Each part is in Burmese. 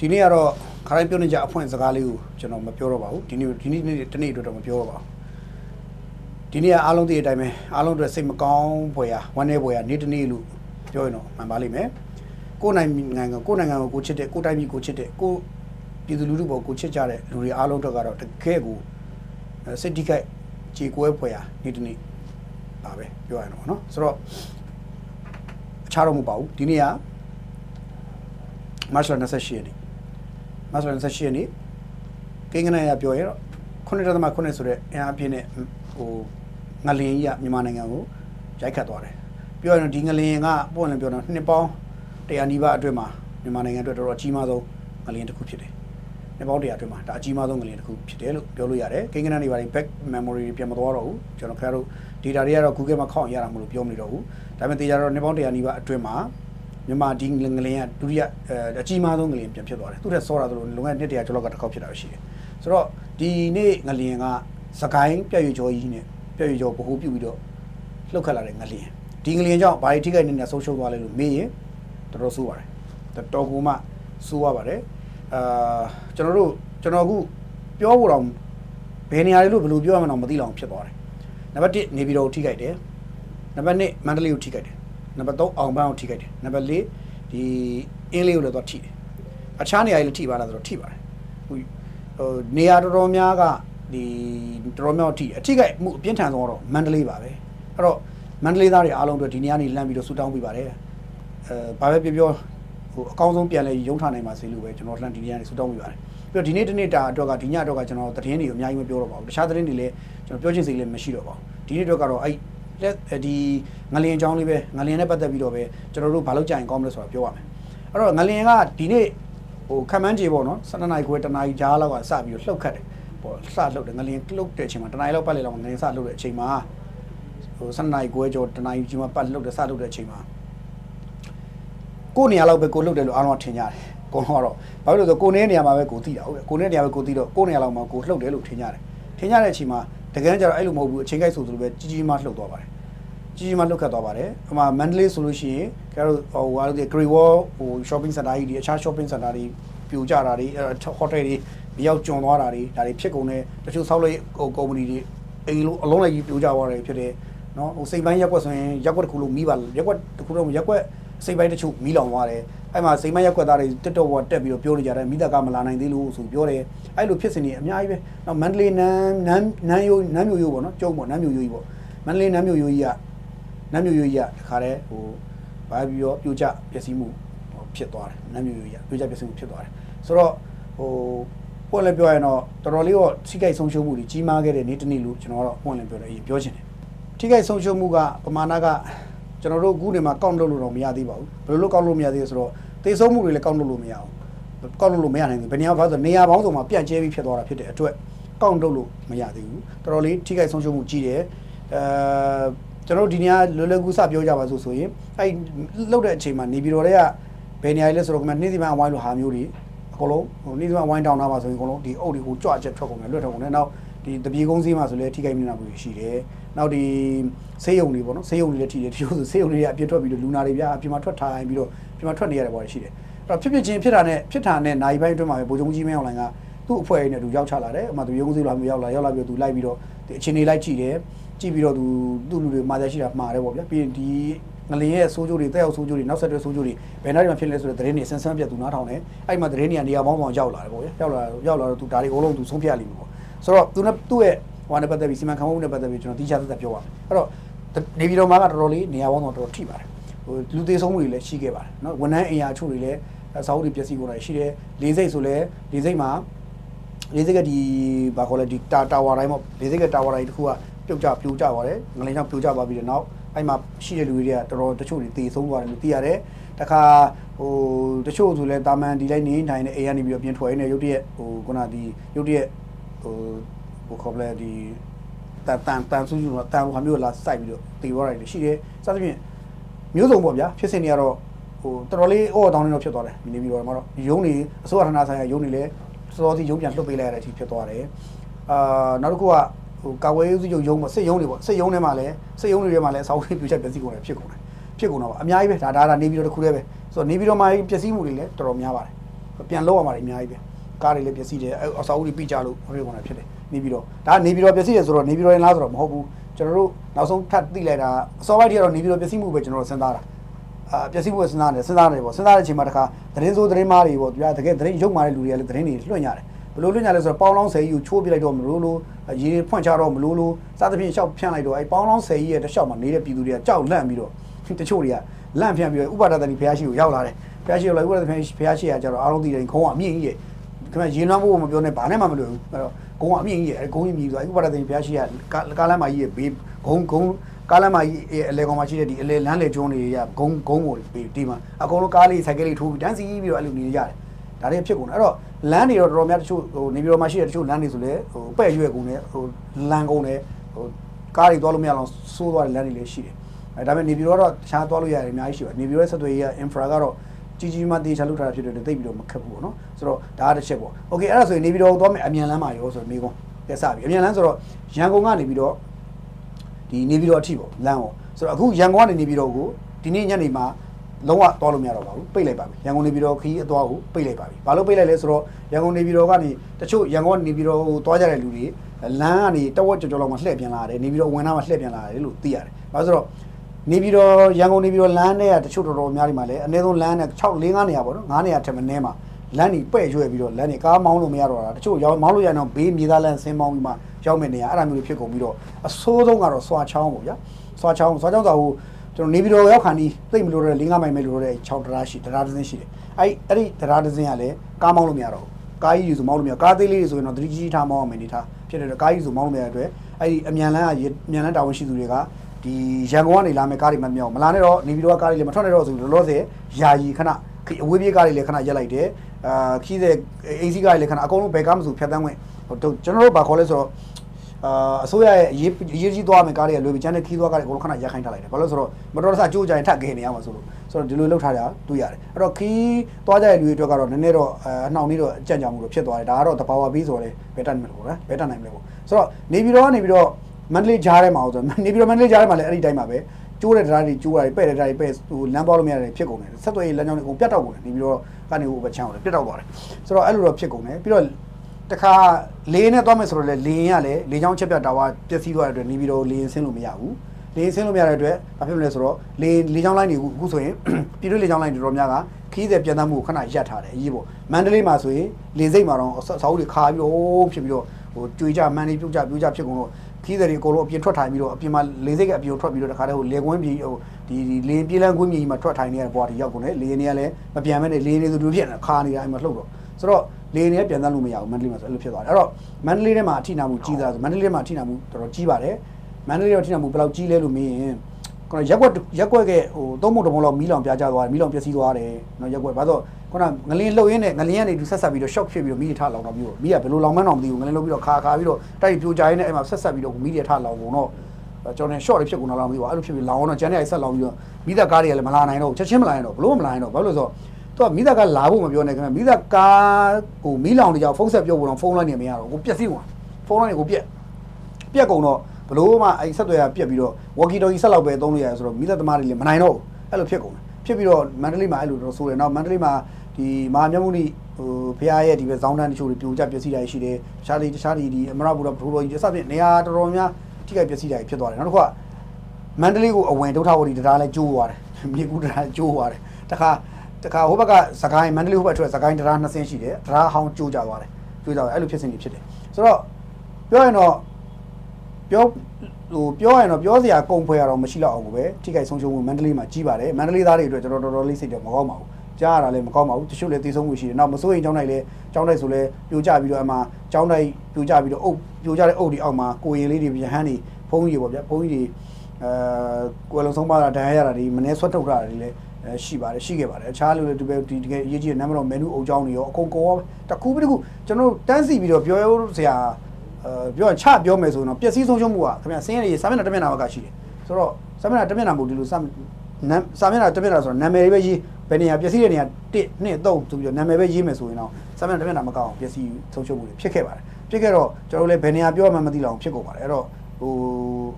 ဒီနေ့ကတော့ခရိုင်းပြောနေကြအဖွင့်စကားလေးကိုကျွန်တော်မပြောတော့ပါဘူးဒီနေ့ဒီနေ့တနေ့အတွက်တော့မပြောတော့ပါဘူးဒီနေ့ကအားလုံးသိတဲ့အတိုင်းပဲအားလုံးအတွက်စိတ်မကောင်းဖွယ်ရဝမ်းနည်းဖွယ်ရနေ့တနေ့လို့ပြောရင်တော့မှန်ပါလိမ့်မယ်ကိုယ်နိုင်ငံကိုယ်နိုင်ငံကိုကိုချစ်တဲ့ကိုယ်တိုင်းပြည်ကိုချစ်တဲ့ကိုပြည်သူလူထုပေါ်ကိုချစ်ကြတဲ့လူတွေအားလုံးအတွက်ကတော့တကယ်ကိုစိတ်တိခိုက်ကြေကွဲဖွယ်ရနေ့တနေ့ပါပဲပြောရအောင်နော်ဆိုတော့အခြားတော့မပါဘူးဒီနေ့ကမတ်လ28ရက်နေ့ မတ်လ28ရက်နေ့ကိန်းကနရပြောရတော့9.9ဆိုတဲ့အင်အားပြည့်နဲ့ဟိုငလင်ကြီးကမြန်မာနိုင်ငံကိုရိုက်ခတ်သွားတယ်ပြောရရင်ဒီငလင်ကပုံလည်းပြောတော့နှစ်ပေါင်း100နီးပါးအတွင်းမှာမြန်မာနိုင်ငံအတွက်တော်တော်အကြီးမားဆုံးငလင်တစ်ခုဖြစ်တယ်နှစ်ပေါင်း100အတွင်းမှာဒါအကြီးမားဆုံးငလင်တစ်ခုဖြစ်တယ်လို့ပြောလို့ရတယ်ကိန်းကနတွေပါ back memory တွေပြန်မသွားတော့ဘူးကျွန်တော်ခင်ဗျားတို့ data တွေကတော့ Google မှာခောက်ရတာမလို့ပြောမနေတော့ဘူးဒါပေမဲ့တေချာတော့နှစ်ပေါင်း100နီးပါးအတွင်းမှာ မြန်မာဒီငလင်ကဒုတိယအကြီးမားဆုံးငလင်ပြန်ဖြစ်သွားတယ်သူ့ထက်စောတာဆိုလို့လုံခဲ့တဲ့နှစ်တရာကျော်လောက်ကတစ်ခေါက်ဖြစ်တာရှိတယ်ဆိုတော့ဒီနေ့ငလင်ကစကိုင်းပြည့်ရွကျော်ကြီးနဲ့ပြည့်ရွကျော်ဗဟိုပြုပြီးတော့လှုပ်ခတ်လာတဲ့ငလင်ဒီငလင်ကြောင့်ဘာတွေထိခိုက်နေနေဆုံးရှုံးသွားလဲလို့မေးရင်တော်တော်ဆိုးပါတယ်တော်ကူမှဆိုးရပါတယ်အာကျွန်တော်တို့ကျွန်တော်အခုပြောဖို့တော့ဘယ်နေရာတွေလို့ဘယ်လိုပြောရမလဲတော့မသိတော့ဖြစ်သွားတယ်နံပါတ်1နေပြည်တော်ကိုထိခိုက်တယ်နံပါတ်2မန္တလေးကိုထိခိုက်တယ် နံပါတ်3အောင်ပန်းကိုထိခိုက်တယ်နံပါတ်4ဒီအင်းလေးကိုလည်းတော့ထိတယ်အခြားနေရာတွေလည်းထိပါလားဆိုတော့ထိပါတယ်ဟိုဟိုနေရာတော်တော်များကဒီတော်တော်များထိအထိခိုက်မှုအပြင်းထန်ဆုံးတော့မန္တလေးပါပဲအဲ့တော့မန္တလေးသားတွေအားလုံးအတွက်ဒီနေရာနေလမ်းပြီးတော့ဆူတောင်းပေးပါတယ်အဲဘာပဲပြောပြောဟိုအကောင်းဆုံးပြန်လဲရုံးထားနိုင်ပါစေလို့ပဲကျွန်တော်လှမ်းဒီနေရာနေဆူတောင်းပေးပါတယ်ပြီးတော့ဒီနေ့တနေ့တာအတွက်ကဒီညအတွက်ကကျွန်တော်သတင်းတွေကိုအများကြီးမပြောတော့ပါဘူးတခြားသတင်းတွေလည်းကျွန်တော်ပြောချင်စိတ်လည်းမရှိတော့ပါဘူးဒီနေ့အတွက်ကတော့အဲ့ လက်ဒီငလျင်အကြောင်းလေးပဲငလျင်နဲ့ပတ်သက်ပြီးတော့ပဲကျွန်တော်တို့ဘာလို့ကြိုင်ကောင်းမလဲဆိုတာပြောပါမယ်အဲ့တော့ငလျင်ကဒီနေ့ဟိုခံမှန်းခြေပေါ့နော်12နာရီခွဲတနာရီကြားလောက်ကစပြီးတော့လှုပ်ခတ်တယ်ပေါ့စလှုပ်တယ်ငလျင်လှုပ်တဲ့အချိန်မှာတနာရီလောက်ပတ်လေလောက်ငလျင်စလှုပ်တဲ့အချိန်မှာဟို12နာရီခွဲကျော်တနာရီကြီးမှာပတ်လှုပ်တယ်စလှုပ်တဲ့အချိန်မှာကိုယ်နေရာလောက်ပဲကိုလှုပ်တယ်လို့အားလုံးကထင်ကြတယ်ကိုတော့ဘာလို့လဲဆိုကိုနေနေရာမှာပဲကိုသိတာဟုတ်ကဲ့ကိုနေနေရာပဲကိုသိတော့ကိုနေရာလောက်မှာကိုလှုပ်တယ်လို့ထင်ကြတယ်ထင်ကြတဲ့အချိန်မှာ တကယ်ကြတော့အဲ့လိုမဟုတ်ဘူးအချိန်ကိုက်ဆိုသလိုပဲကြီးကြီးမားလှုပ်သွားပါတယ်ကြီးကြီးမားလှုပ်ခတ်သွားပါတယ်။ဟိုမှာမန္တလေးဆိုလို့ရှိရင်ကျတော့ဟိုဟာလို့ဒီ Great Wall ဟို shopping center ကြီးဒီအခြား shopping center တွေပြိုကျတာတွေအဲ hotel တွေမရောက်ကျွံသွားတာတွေဒါတွေဖြစ်ကုန်တယ်တချို့ဆောက်လုပ်ဟို company တွေအိမ်လုံးအလုံးလိုက်ကြီးပြိုကျသွားတယ်ဖြစ်တယ်နော်ဟိုစိတ်ပိုင်းရက်ွက်ဆိုရင်ရက်ွက်တစ်ခုလုံးမီးပါရက်ွက်တစ်ခုလုံးရက်ွက်စိတ်ပိုင်းတချို့မီးလောင်သွားတယ် အဲ့မှာစိတ်ပိုင်းရက်ွက်သားတွေတက်တော့ဝတက်ပြီးတော့ပြောနေကြတယ်မိသားကမလာနိုင်သေးလို့ဆိုပြောတယ်အဲ့လိုဖြစ်စဉ်တွေအများကြီးပဲနော်မန္တလေးနန်းနန်းနန်းယိုးနန်းမျိုးယိုးပေါ့နော်ကျုံပေါ့နန်းမျိုးယိုးကြီးပေါ့မန္တလေးနန်းမျိုးယိုးကြီးကနတ်မျိုးရိုးကြီးကတခါတည်းဟိုဘာပြီးတော့ပြိုကျပျက်စီးမှုဟိုဖြစ်သွားတယ်နတ်မျိုးရိုးကြီးကပြိုကျပျက်စီးမှုဖြစ်သွားတယ်ဆိုတော့ဟိုပွင့်လည်းပြောရရင်တော့တော်တော်လေးတော့ထိခိုက်ဆုံးရှုံးမှုတွေကြီးမားခဲ့တဲ့နေ့တစ်နေ့လို့ကျွန်တော်ကတော့ပွင့်လည်းပြောတယ်အရင်ပြောချင်တယ်ထိခိုက်ဆုံးရှုံးမှုကပမာဏက ကျွန်တော်တို့အခုနေမှာကောက်လုပ်လို့တော့မရသေးပါဘူးဘယ်လိုလုပ်ကောက်လို့မရသေးလဲဆိုတော့သေဆုံးမှုတွေလည်းကောက်လုပ်လို့မရအောင်ကောက်လုပ်လို့မရနိုင်ဘူးဘယ်နေရာဘာလို့နေရာပေါင်းစုံမှာပြန့်ကျဲပြီးဖြစ်သွားတာဖြစ်တဲ့အတွက်ကောက်လုပ်လို့မရသေးဘူးတော်တော်လေးထိခိုက်ဆုံးရှုံးမှုကြီးတယ်အဲကျွန်တော်တို့ဒီနေရာလွယ်လွယ်ကူစပြောကြပါစို့ဆိုရင်အဲ့လှုပ်တဲ့အချိန်မှာနေပြည်တော်တွေကဘယ်နေရာလဲဆိုတော့ကမှနေ့စီမံအဝိုင်းလိုဟာမျိုးတွေအကုန်လုံးဟိုနေ့စီမံအဝိုင်းတောင်းတာပါဆိုရင်အကုန်လုံးဒီအုပ်တွေကိုကြွချက်ထွက်ကုန်တယ်လွတ်ထွက်ကုန်တယ်နောက်ဒီတပြေကုန်းစည်းမှာဆိုလဲထိခိုက်နေတာမျိုးရှိတယ်နောက်ဒီဆေးရုံတွေပေါ့နော်ဆေးရုံတွေလည်းထိတယ်တချို့ဆိုဆေးရုံတွေကအပြစ်ထွက်ပြီးတော့လူနာတွေပြအပြင်မှာထွက်ထားရင်ပြီးတော့ပြင်မှာထွက်နေရတဲ့ဘောတွေရှိတယ်အဲ့တော့ဖြစ်ဖြစ်ချင်းဖြစ်တာနဲ့ဖြစ်တာနဲ့နိုင်ပိုင်းအတွင်းမှာပဲဗိုလ်ချုပ်ကြီးမင်းအောင်လှိုင်ကသူ့အဖွဲ့အစည်းနဲ့သူရောက်ချလာတယ်အမှသူရုံးစည်းလာမျိုးရောက်လာရောက်လာပြီးတော့သူလိုက်ပြီးတော့ဒီအချိန်တွေလိုက်ကြည့်တယ်ကြည့်ပြီးတော့သူသူ့လူတွေမှားရရှိတာမှားတယ်ပေါ့ဗျာပြီးရင်ဒီငလင်ရဲ့ဆိုးကျိုးတွေတက်ရောက်ဆိုးကျိုးတွေနောက်ဆက်တွဲဆိုးကျိုးတွေဘယ်နားတွေမှာဖြစ်လဲဆိုတဲ့သတင်းတွေဆန်းဆန်းပြတ်သူနားထောင်တယ်အဲ့မှာသတင်းတွေကနေရာပေါင်းပေါင်းရောက်လာတယ်ပေါ့ဗျာရောက်လာရောက်လာတော့သူဒါတွေအကုန်လုံးသူဆုံးဖြတ်လိမ့်မယ်ပေါ့ဆိုတော့သူနဲ့သူ့ရဲ့ ဟိုနဲ့ပတ်သက်ပြီးစီမံခန့်ခွဲမှုနဲ့ပတ်သက်ပြီးကျွန်တော်တိကျသက်သက်ပြောပါမယ်အဲ့တော့နေပြည်တော်မှာကတော်တော်လေးနေရာပေါင်းတော့တော်တော်ထိပါတယ်ဟိုလူသေးဆုံးမှုတွေလည်းရှိခဲ့ပါတယ်နော်ဝန်ထမ်းအင်အားချို့တွေလည်းစာအုပ်တွေပျက်စီးကုန်တာရှိတယ်လေးစိတ်ဆိုလည်းလေးစိတ်မှာလေးစိတ်ကဒီဘာခေါ်လဲဒီတာတာဝါတိုင်းပေါ့လေးစိတ်ကတာဝါတိုင်းတစ်ခုကပြုတ်ကျပြိုကျသွားတယ်ငလင်းကြောင့်ပြိုကျသွားပြီးတဲ့နောက်အဲ့မှာရှိတဲ့လူတွေကတော်တော်တချို့တွေတေဆုံးသွားတယ်လို့သိရတယ်တခါဟိုတချို့ဆိုလဲတာမန်ဒီလိုက်နေနိုင်တဲ့အိမ်ကနေပြီးတော့ပြင်ထွက်ရင်းနဲ့ရုတ်တရက်ဟိုခုနဒီရုတ်တရက်ဟို ဟိုခေါ်ပလဲဒီတန်တန်တန်ဆူးဆူတော့တန်ဟာမျိုးလာစိုက်ပြီးတော့တေသွားတယ်ရှိတယ်စသဖြင့်မျိုးစုံပေါ့ဗျာဖြစ်စဉ်တွေကတော့ဟိုတော်တော်လေးအော်တောင်းနေတော့ဖြစ်သွားတယ်ဒီနေပြီးတော့မှတော့ရုံးနေအစိုးရဌာနဆိုင်ရာရုံးနေလဲစောစောစီရုံးပြန်လွှတ်ပေးလိုက်ရတဲ့အထိဖြစ်သွားတယ်အာနောက်တစ်ခုကဟိုကာဝေးစုချုပ်ရုံးပေါ့စစ်ရုံးတွေပေါ့စစ်ရုံးထဲမှာလည်းစစ်ရုံးတွေထဲမှာလည်းအစာအုပ်တွေပြချက်ပျက်စီးကုန်တယ်ဖြစ်ကုန်တယ်ဖြစ်ကုန်တော့အများကြီးပဲဒါဒါဒါနေပြီးတော့တစ်ခုတည်းပဲဆိုတော့နေပြီးတော့မှပျက်စီးမှုတွေလည်းတော်တော်များပါတယ်ပြန်လောက်ရမှာတွေအများကြီးပဲကားတွေလည်းပျက်စီးတယ်အဲအဆောက်အဦတွေပြကြလို့ဟိုလိုကောင်တာဖြစ်တယ် နေပြီးတော့ဒါကနေပြီးတော့ပျက်စီးတယ်ဆိုတော့နေပြီးတော့ရင်လားဆိုတော့မဟုတ်ဘူးကျွန်တော်တို့နောက်ဆုံးထပ်သိလိုက်တာအစောပိုင်းတည်းကတော့နေပြီးတော့ပျက်စီးမှုပဲကျွန်တော်တို့စဉ်းစားတာအာပျက်စီးမှုပဲစဉ်းစားတယ်စဉ်းစားတယ်ပေါ့စဉ်းစားတဲ့အချိန်မှာတခါသတင်းစိုးသတင်းမားတွေပေါ့သူကတကယ်သတင်းရုပ်မာတဲ့လူတွေကလည်းသတင်းတွေလွှင့်ရတယ်ဘယ်လိုလွှင့်ကြလဲဆိုတော့ပေါင်းလောင်းဆယ်ကြီးကိုချိုးပြလိုက်တော့မလို့လို့ရေဖွင့်ချတော့မလို့လို့စသဖြင့်ရှောက်ဖြန့်လိုက်တော့အဲပေါင်းလောင်းဆယ်ကြီးရဲ့တစ်လျှောက်မှာနေတဲ့ပြည်သူတွေကကြောက်လန့်ပြီးတော့တချို့တွေကလန့်ဖြန့်ပြီးတော့ဥပါဒတန်ဒီဘုရားရှိခိုးရောက်လာတယ်ဘုရားရှိခိုးလာဥပါဒတန်ဘုရားရှိခိုးကကြတော့အားလုံးသိတယ်ခုံးကအမြင့်ကြီးရဲ့ခင်ဗျရေနွမ်းဖို့မပြောနဲ့ဘာနဲ့မှမလွယ်ဘူးအဲ့တော့ ဂုံကအမြင့်ကြီးရဲ့အဲဂုံကြီးမြည်ဆိုဥပါဒသိဘုရားရှိရကားလမ်းမကြီးရဲ့ဘေးဂုံဂုံကားလမ်းမကြီးအလေကောင်မှာရှိတဲ့ဒီအလေလမ်းလေကျွန်းတွေကဂုံဂုံကိုဒီမှာအကုန်လုံးကားလေးဆိုင်ကလေးထိုးပြီးတန်းစီပြီးတော့အဲ့လိုနေကြတယ်ဒါတွေဖြစ်ကုန်တယ်အဲ့တော့လမ်းတွေတော့တော်တော်များတချို့ဟိုနေပြည်တော်မှာရှိတဲ့တချို့လမ်းတွေဆိုလဲဟိုပဲ့ရွက်ကုန်တယ်ဟိုလမ်းကုန်တယ်ဟိုကားတွေသွားလို့မရအောင်စိုးသွားတဲ့လမ်းတွေလည်းရှိတယ်အဲဒါပေမဲ့နေပြည်တော်ကတော့တခြားသွားလို့ရတယ်အများကြီးရှိပါတယ်နေပြည်တော်ရဲ့ဆက်သွယ်ရေးက infra ကတော့ ကြီးကြီးမားတေချာလုပ်ထားတာဖြစ်တဲ့အတွက်တိတ်ပြီးတော့မခက်ဘူးပေါ့နော်ဆိုတော့ဒါကတစ်ချက်ပေါ့โอเคအဲ့ဒါဆိုရင်နေပြည်တော်ကိုသွားမယ်အမြန်လမ်းမှာရောဆိုတော့မိကုန်းကဲစပြီအမြန်လမ်းဆိုတော့ရန်ကုန်ကနေပြီးတော့ဒီနေပြည်တော်အထိပေါ့လမ်းကိုဆိုတော့အခုရန်ကုန်ကနေနေပြည်တော်ကိုဒီနေ့ညနေမှာလုံးဝသွားလို့မရတော့ပါဘူးပိတ်လိုက်ပါပြီရန်ကုန်နေပြည်တော်ခီးအသွားကိုပိတ်လိုက်ပါပြီဘာလို့ပိတ်လိုက်လဲဆိုတော့ရန်ကုန်နေပြည်တော်ကနေတချို့ရန်ကုန်ကနေပြည်တော်ကိုသွားကြတဲ့လူတွေလမ်းကနေတဝက်ကျော်ကျော်လောက်မှလှည့်ပြန်လာတယ်နေပြည်တော်ဝင်သားမှလှည့်ပြန်လာတယ်လို့သိရတယ်ဘာလို့ဆိုတော့ နေပြီးတော့ရန်ကုန်နေပြီးတော့လမ်းနဲ့ကတချို့တော်တော်များနေမှာလဲအနည်းဆုံးလမ်းနဲ့6 4 5နေရာပေါ့နော်9နေရာထက်မနည်းမှာလမ်းကြီးပဲ့ရွယ်ပြီးတော့လမ်းကြီးကားမောင်းလို့မရတော့တာတချို့ရောက်မောင်းလို့ရတော့ဘေးမြေသားလမ်းဆင်းမောင်းပြီးမှရောက်မဲ့နေရာအဲ့ဒါမျိုးတွေဖြစ်ကုန်ပြီးတော့အဆိုးဆုံးကတော့စွာချောင်းပေါ့ဗျာစွာချောင်းစွာချောင်းဆိုဟိုကျွန်တော်နေပြီးတော့ရောက်ခါနီးသိမ့်မလို့တဲ့၄၅မိုင်ပဲလို့တဲ့6တရားရှိတရားတစ်စင်းရှိတယ်အဲ့အဲ့ဒီတရားတစ်စင်းကလည်းကားမောင်းလို့မရတော့ဘူးကားကြီးဆိုမောင်းလို့မရကားသေးလေးတွေဆိုရင်တော့သတိကြီးထားမောင်းအောင်မနေထားဖြစ်တဲ့ကားကြီးဆိုမောင်းလို့မရတဲ့အတွက်အဲ့ဒီအမြန်လမ်းကအမြန်လမ်းတာဝန်ရှိသူတွေက ဒီရန်ကုန်ကနေလာမယ့်ကားတွေမမြောက်မလာနဲ့တော့နေပြီးတော့ကားတွေလည်းမထွက်နဲ့တော့ဆိုပြီးလောလောဆယ်ယာယီခဏအဝေးပြေးကားတွေလည်းခဏရက်လိုက်တယ်အာခီးတဲ့အေးစီကားတွေလည်းခဏအကုန်လုံးဘယ်ကားမှမဆိုဖြတ်တန်းခွင့်ဟိုကျွန်တော်တို့ဘာခေါ်လဲဆိုတော့အာအစိုးရရဲ့အရေးအရေးကြီးသွားမယ့်ကားတွေကလွယ်ပြီးကျန်တဲ့ခီးသွားကားတွေအကုန်လုံးခဏရက်ခိုင်းထားလိုက်တယ်ဘာလို့လဲဆိုတော့မတော်တဆကြိုးကြရင်ထပ်ခဲနေရမှာဆိုလို့ဆိုတော့ဒီလိုလှုပ်ထားတာတွေ့ရတယ်အဲ့တော့ခီးသွားကြတဲ့လူတွေအတွက်ကတော့နည်းနည်းတော့အနှောင်လေးတော့အကြံ့ကြောင်မှုတော့ဖြစ်သွားတယ်ဒါကတော့တဘာဝပြီးဆိုတော့လေဘယ်တတ်နိုင်မလို့လဲဘယ်တတ်နိုင်မလဲပေါ့ဆိုတော့နေပြီးတော့ကနေပြီးတော့ မန္တလေးကြားထဲမှာဆိုနေပြီးတော့မန္တလေးကြားထဲမှာလည်းအဲ့ဒီတိုင်းမှာပဲကျိုးတဲ့တရားတွေကျိုးတာတွေပဲ့တဲ့တရားတွေပဲ့ဟိုလမ်းသွားလို့မရတယ်ဖြစ်ကုန်တယ်ဆက်သွယ်ရေးလမ်းကြောင်းတွေအကုန်ပြတ်တောက်ကုန်တယ်နေပြီးတော့ကနေဟိုဘက်ချမ်းအောင်ပြတ်တောက်သွားတယ်ဆိုတော့အဲ့လိုတော့ဖြစ်ကုန်တယ်ပြီးတော့တခါလေနဲ့သွားမယ်ဆိုတော့လေလေရင်ကလည်းလေချောင်းချက်ပြတ်တာဝါပျက်စီးသွားတဲ့အတွက်နေပြီးတော့လေရင်ဆင်းလို့မရဘူးလေရင်ဆင်းလို့မရတဲ့အတွက်ဘာဖြစ်မလဲဆိုတော့လေလေချောင်းလိုင်းတွေအခုဆိုရင်ပြည်တွင်းလေချောင်းလိုင်းတွေတော်များကခီးတဲ့ပြန်တမ်းမှုကိုခဏရပ်ထားတယ်အရေးပေါ့မန္တလေးမှာဆိုရင်လေစိတ်မှာတော့စာအုပ်တွေခါပြီးတော့ဖြစ်ပြီးတော့ဟိုကြွေကြမန်းလေးပြုတ်ကြပြိုးကြဖြစ်ကုန်တော့ ခီးတဲ့တွေအကုန်လုံးအပြင်ထွက်ထိုင်ပြီးတော့အပြင်မှာလေစိတ်ကအပြင်ထွက်ပြီးတော့တခါတည်းဟိုလေကွင်းပြည်ဟိုဒီဒီလေပြေးလန်းကွင်းပြည်ကြီးမှာထွက်ထိုင်နေတဲ့ဘွားတွေရောက်ကုန်တယ်လေနေကလည်းမပြန်မဲ့နဲ့လေနေသူတို့ဖြစ်နေခါနေတာအဲ့မှာလှုပ်တော့ဆိုတော့လေနေကပြန်တန်းလို့မရဘူးမန္တလေးမှာဆိုအဲ့လိုဖြစ်သွားတယ်အဲ့တော့မန္တလေးထဲမှာအထိနာမှုကြီးသားဆိုမန္တလေးထဲမှာအထိနာမှုတော်တော်ကြီးပါတယ်မန္တလေးထဲအထိနာမှုဘယ်လောက်ကြီးလဲလို့မေးရင် ခုနရက်ွက်ရက်ွက်ကဟိုသုံးပုံတစ်ပုံလောက်မီးလောင်ပြားကျသွားတယ်မီးလောင်ပျက်စီးသွားတယ်နော်ရက်ွက်ဘာလို့ခုနငလင်းလှုပ်ရင်းနဲ့ငလင်းကနေသူဆက်ဆက်ပြီးတော့ shock ဖြစ်ပြီးတော့မီးတွေထလောင်တော့ပြီးတော့မီးကဘယ်လိုလောင်မှန်းတော့မသိဘူးငလင်းလှုပ်ပြီးတော့ခါခါပြီးတော့တိုက်ပြိုကြရင်းနဲ့အဲ့မှာဆက်ဆက်ပြီးတော့မီးတွေထလောင်ကုန်တော့ကျွန်တော် short တွေဖြစ်ကုန်တော့မသိဘူးအဲ့လိုဖြစ်ပြီးလောင်တော့ကျန်တဲ့အဲ့ဆက်လောင်ပြီးတော့မီးသက်ကားတွေကလည်းမလာနိုင်တော့ချက်ချင်းမလာနိုင်တော့ဘလို့မလာနိုင်တော့ဘာလို့လဲဆိုတော့သူကမီးသက်ကားလာဖို့မပြောနဲ့ခင်ဗျမီးသက်ကားဟိုမီးလောင်နေကြဖုန်းဆက်ပြောဖို့တော့ဖုန်းလိုင်းနေမရတော့ကိုပြက်စီးသွားဖုန်းလိုင်းကိုပြက်ပြက်ကုန်တော့ ဘလို့မှအဲ့ဆက်သွယ်ရပြက်ပြီးတော့ walkie talkie ဆက်လောက်ပဲသုံးလို့ရတယ်ဆိုတော့မီးသက်သမားတွေလည်းမနိုင်တော့ဘူးအဲ့လိုဖြစ်ကုန်တယ်ဖြစ်ပြီးတော့မန္တလေးမှာအဲ့လိုတော့ဆိုတယ်နောက်မန္တလေးမှာဒီမဟာမြတ်မုနိဟိုဖရားရဲ့ဒီပဲဇောင်းတန်းတချို့တွေပြိုကျပျက်စီးတာရှိတယ်တခြားဒီတခြားဒီဒီအမရဘူရဘရိုလိုကြီးအစဖြင့်နေရာတော်တော်များထိခိုက်ပျက်စီးတာဖြစ်သွားတယ်နောက်တစ်ခုကမန္တလေးကိုအဝင်ဒုထဝတီတရားလဲကျိုးသွားတယ်မြေကူတရားကျိုးသွားတယ်တခါတခါဟိုဘက်ကစကိုင်းမန္တလေးဟိုဘက်ထွက်စကိုင်းတရားနှစ်ဆင်းရှိတယ်တရားဟောင်းကျိုးကြသွားတယ်ကျိုးကြသွားအဲ့လိုဖြစ်စဉ်တွေဖြစ်တယ်ဆိုတော့ပြောရင်တော့ ပြောဟိုပြောရရင်တော့ပြောစရာကုန်ဖွဲ့ရတော့မရှိတော့အောင်ပဲထိခိုက်ဆုံးရှုံးမှုမန္တလေးမှာကြီးပါတယ်မန္တလေးသားတွေအတွက်ကျွန်တော်တော်တော်လေးစိတ်တော့မကောင်းပါဘူးကြားရတာလည်းမကောင်းပါဘူးတချို့လည်းသိဆုံးမှုရှိတယ်နောက်မစိုးရင်ကျောင်းတိုင်းလည်းကျောင်းတိုင်းဆိုလည်းပြိုကျပြီးတော့အမှကျောင်းတိုင်းပြိုကျပြီးတော့အုပ်ပြိုကျတဲ့အုပ်ဒီအောက်မှာကိုရင်လေးတွေပြန်ဟန်းနေဖုန်းကြီးတွေပေါ့ဗျာဖုန်းကြီးတွေအဲကိုယ်လုံးဆုံးပါတာဒဏ်ရာရတာဒီမနေ့ဆွတ်ထုတ်တာတွေလည်းအဲရှိပါတယ်ရှိခဲ့ပါတယ်အခြားလူတွေဒီပဲဒီတကယ်အရေးကြီးတဲ့နံပါတ်မန်နူအုပ်ကြောင်းတွေရောအကုန်ကောတခုပြီးတခုကျွန်တော်တန်းစီပြီးတော့ပြောရစရာ အဲပြောချပြောမယ်ဆိုရင်တော့ပျက်စီးဆုံးရှုံးမှုကခင်ဗျဆင်းရဲရေးစာမျက်နှာတစ်မျက်နှာဘက်ကရှိတယ်ဆိုတော့စာမျက်နှာတစ်မျက်နှာမဟုတ်ဒီလိုစာနမ်စာမျက်နှာတစ်မျက်နှာဆိုတော့နာမည်တွေပဲရေးဘယ်နေရာပျက်စီးတဲ့နေရာ1 2 3ဆိုပြီးတော့နာမည်ပဲရေးမယ်ဆိုရင်တော့စာမျက်နှာတစ်မျက်နှာမကောင်းအောင်ပျက်စီးဆုံးရှုံးမှုတွေဖြစ်ခဲ့ပါတယ်ဖြစ်ခဲ့တော့ကျွန်တော်တို့လည်းဘယ်နေရာပြောမှမသိလောက်ဖြစ်ကုန်ပါတယ်အဲ့တော့ဟို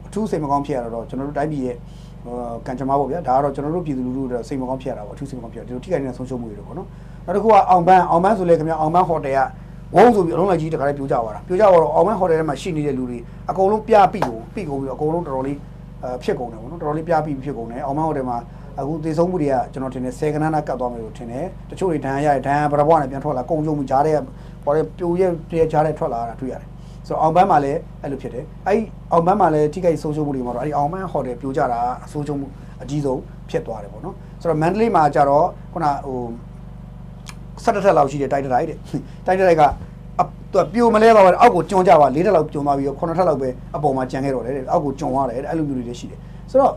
အထူးစိတ်မကောင်းဖြစ်ရတော့ကျွန်တော်တို့တိုင်းပြည်ရဲ့ဟိုကံကြမ္မာပေါ့ဗျာဒါကတော့ကျွန်တော်တို့ပြည်သူလူထုတွေစိတ်မကောင်းဖြစ်ရတာပေါ့အထူးစိတ်မကောင်းဖြစ်ရဒီလိုထိခိုက်နေတဲ့ဆုံးရှုံးမှုတွေတော့ပေါ့နော်နောက်တစ်ခုကအောင်ပန်းအောင်ပန်းဆိုလေခင်ဗျာအောင်ပန်းဟိုတယ်က ဝုန်းဆိုပြီးအလုံးလိုက်ကြီးတခါလေးပြိုကျသွားတာပြိုကျသွားတော့အောင်ပန်းဟိုတယ်ထဲမှာရှိနေတဲ့လူတွေအကုန်လုံးပြပိကုန်ပိကုန်ပြီးတော့အကုန်လုံးတော်တော်လေးအဲဖြစ်ကုန်တယ်ပေါ့နော်တော်တော်လေးပြပိဖြစ်ကုန်တယ်အောင်ပန်းဟိုတယ်မှာအခုသေဆုံးမှုတွေကကျွန်တော်ထင်တယ်10ကနန်းနာကတ်သွားမယ်လို့ထင်တယ်တချို့တွေဒဏ်ရာရတယ်ဒဏ်ရာဘရဘွားနဲ့ပြန်ထွက်လာကုန်ကြုံမှုကြားတဲ့ပေါ်တဲ့ပြိုရဲ့ပြဲကြားတဲ့ထွက်လာတာတွေ့ရတယ်ဆိုတော့အောင်ပန်းမှာလည်းအဲ့လိုဖြစ်တယ်အဲ့ဒီအောင်ပန်းမှာလည်းထိခိုက်ဆုံးရှုံးမှုတွေမှာတော့အဲ့ဒီအောင်ပန်းဟိုတယ်ပြိုကျတာအဆိုးရှုံးမှုအကြီးဆုံးဖြစ်သွားတယ်ပေါ့နော်ဆိုတော့မန္တလေးမှာကြတော့ခုနဟို ဆက်တစ်ထက်လောက်ရှိတဲ့တိုက်တစ်တိုက်တဲ့တိုက်တစ်တိုက်ကသူကပြိုမလဲတော့အောက်ကိုကျွန်းကြပါ၄ထက်လောက်ကျွန်းသွားပြီးတော့9ထက်လောက်ပဲအပေါ်မှာကျန်ခဲ့တော့တယ်တဲ့အောက်ကိုကျွန်းသွားတယ်အဲ့လိုမျိုးတွေရှိတယ်ဆိုတော့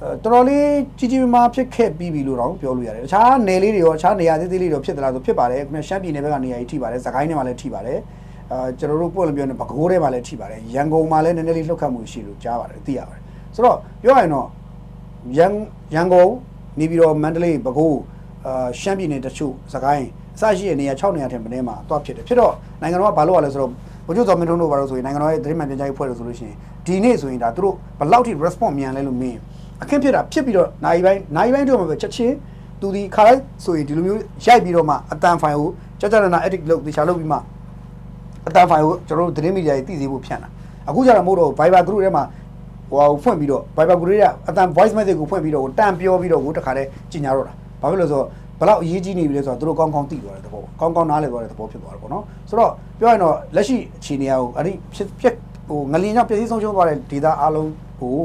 အဲတော်တော်လေးကြီးကြီးမားမားဖြစ်ခဲ့ပြီးပြီလို့တော့ပြောလို့ရတယ်တခြားနယ်လေးတွေရောတခြားနေရာသေးသေးလေးတွေဖြစ်သလားဆိုဖြစ်ပါတယ်ခင်ဗျရှမ်းပြည်နယ်ဘက်ကနေရာကြီးထိပါတယ်စကိုင်းနယ်မှာလည်းထိပါတယ်အာကျွန်တော်တို့ပို့လည်းပြောနေပဲခူးထဲမှာလည်းထိပါတယ်ရန်ကုန်မှာလည်းနည်းနည်းလေးလှုပ်ခတ်မှုရှိလို့ကြားပါတယ်သိရပါတယ်ဆိုတော့ပြောရရင်တော့ရန်ရန်ကုန်နေပြီးတော့မန္တလေးပဲခူး အာရှမ်းပြည်နယ်တချို့စကိုင်းအစရှိတဲ့နေရာ6နေရာထက်မနည်းမှာတွားဖြစ်တယ်ဖြစ်တော့နိုင်ငံတော်ကဘာလို့ရလဲဆိုတော့ဘုကျစောမင်းထုံးတို့ဘာလို့ဆိုရင်နိုင်ငံတော်ရဲ့သတင်းမှန်ပြန်ကြားရေးဖွဲ့လို့ဆိုလို့ရှိရင်ဒီနေ့ဆိုရင်ဒါသူတို့ဘယ်လောက်ထိ response မြန်လဲလို့မင်းအခင်းဖြစ်တာဖြစ်ပြီးတော့နိုင်ပိုင်းနိုင်ပိုင်းတို့မှာပဲချက်ချင်းသူဒီခါလိုက်ဆိုရင်ဒီလိုမျိုးရိုက်ပြီးတော့မှအတန်ဖိုင်ကိုကြကြနာ edit လုပ်တေချာလုပ်ပြီးမှအတန်ဖိုင်ကိုကျွန်တော်တို့သတင်းမီဒီယာကြီးသိစေဖို့ဖြန့်တာအခုကျတော့မဟုတ်တော့ Viber group ထဲမှာဟိုဖွင့်ပြီးတော့ Viber group တွေကအတန် voice message ကိုဖွင့်ပြီးတော့တန်ပြောပြီးတော့ကိုတခါတည်းကြီးညာတော့တာ ဘာဖြစ်လို့လဲဆိုတော့ဘလောက်အရေးကြီးနေပြီလဲဆိုတော့သူတို့ကောင်းကောင်းသိသွားတဲ့သဘောပေါ့ကောင်းကောင်းနားလည်သွားတဲ့သဘောဖြစ်သွားတယ်ပေါ့နော်ဆိုတော့ပြောရရင်တော့လက်ရှိအခြေအနေအရအဲ့ဒီဖြစ်ဖြစ်ဟိုငလျင်ကြောင့်ပြည့်စည်ဆုံးရှုံးသွားတဲ့ဒေတာအားလုံးကို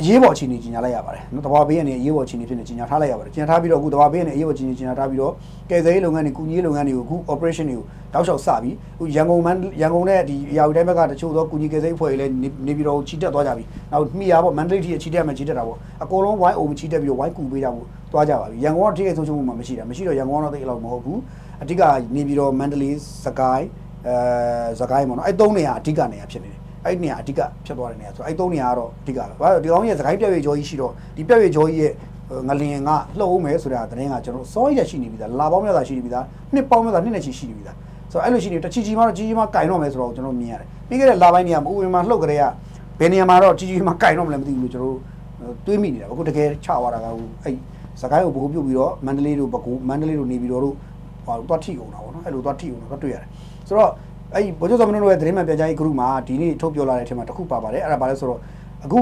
အရေးပေါ်အခြေအနေကြီးညာလိုက်ရပါတယ်နော်တဘာဘေးကနေအရေးပေါ်အခြေအနေဖြစ်နေကြီးညာထားလိုက်ရပါတယ်ကြီးညာထားပြီးတော့အခုတဘာဘေးကနေအရေးပေါ်အခြေအနေကြီးညာထားပြီးတော့ကယ်ဆယ်ရေးလုပ်ငန်းတွေကုညီရေးလုပ်ငန်းတွေကိုအခု operation တွေကိုတောက်လျှောက်စပြီးအခုရန်ကုန်မန်ရန်ကုန်နဲ့ဒီအရာဝတီတိုင်းဘက်ကတချို့သောကုညီကယ်ဆယ်ရေးအဖွဲ့တွေလည်းနေပြီးတော့ချီတက်သွားကြပြီနောက်မိရပေါ့မန္တလေးထိချီတက်မှချီတက်တာပေါ့အကုန်လုံးဝိုင်းအောင်ချီတက်ပြီးတော့ဝိုင်းကူပေးကြဖို့ သွားကြပါပြီရန်ကုန်ကတော့ထိခိုက်ဆုံးရှုံးမှုမှမရှိတာမရှိတော့ရန်ကုန်ကတော့တိတ်အလောက်မဟုတ်ဘူးအဓိကနေပြီးတော့မန္တလေးစကိုင်းအဲစကိုင်းပေါ့နော်အဲ့သုံးနေရာအဓိကနေရာဖြစ်နေတယ်အဲ့ဒီနေရာအဓိကဖြစ်သွားတဲ့နေရာဆိုအဲ့သုံးနေရာကတော့အဓိကပဲဘာလို့ဒီကောင်ရဲ့စကိုင်းပြည့်ရွေကြောကြီးရှိတော့ဒီပြည့်ရွေကြောကြီးရဲ့ငလင်ကလှုပ်အောင်မယ်ဆိုတာသတင်းကကျွန်တော်စောရရှိနေပြီသားလာပေါင်းမြတ်သာရှိနေပြီသားနှစ်ပေါင်းမြတ်သာနှစ်နဲ့ချီရှိနေပြီသားဆိုတော့အဲ့လိုရှိနေတချီချီမှတော့ကြီးကြီးမှကင်တော့မယ်ဆိုတော့ကျွန်တော်မြင်ရတယ်ပြီးခဲ့တဲ့လာပိုင်းနေရာမှာဥပမာလှုပ်ကြတဲ့ကဘယ်နေရာမှာတော့ကြီးကြီးမှကင်တော့မလဲမသိဘူးလို့ကျွန်တော်တွေးမိနေတာအခုတကယ်ချသွားတာကအဲ့ စကိုင်းကိုဘိုးပြုတ်ပြီးတော့မန္တလေးတို့ဘကူမန္တလေးတို့နေပြီးတော့တို့ဟိုတော့ထိအောင်တာပေါ့နော်အဲ့လိုတော့ထိအောင်တော့တွေ့ရတယ်ဆိုတော့အဲ့ဗိုလ်ချုပ်စောမင်းတို့ရဲ့သတင်းမှန်ပြန်ကြားရေး group မှာဒီနေ့ထုတ်ပြောလာတဲ့အထက်မှာတစ်ခုပါပါတယ်အဲ့ဒါဘာလဲဆိုတော့အခု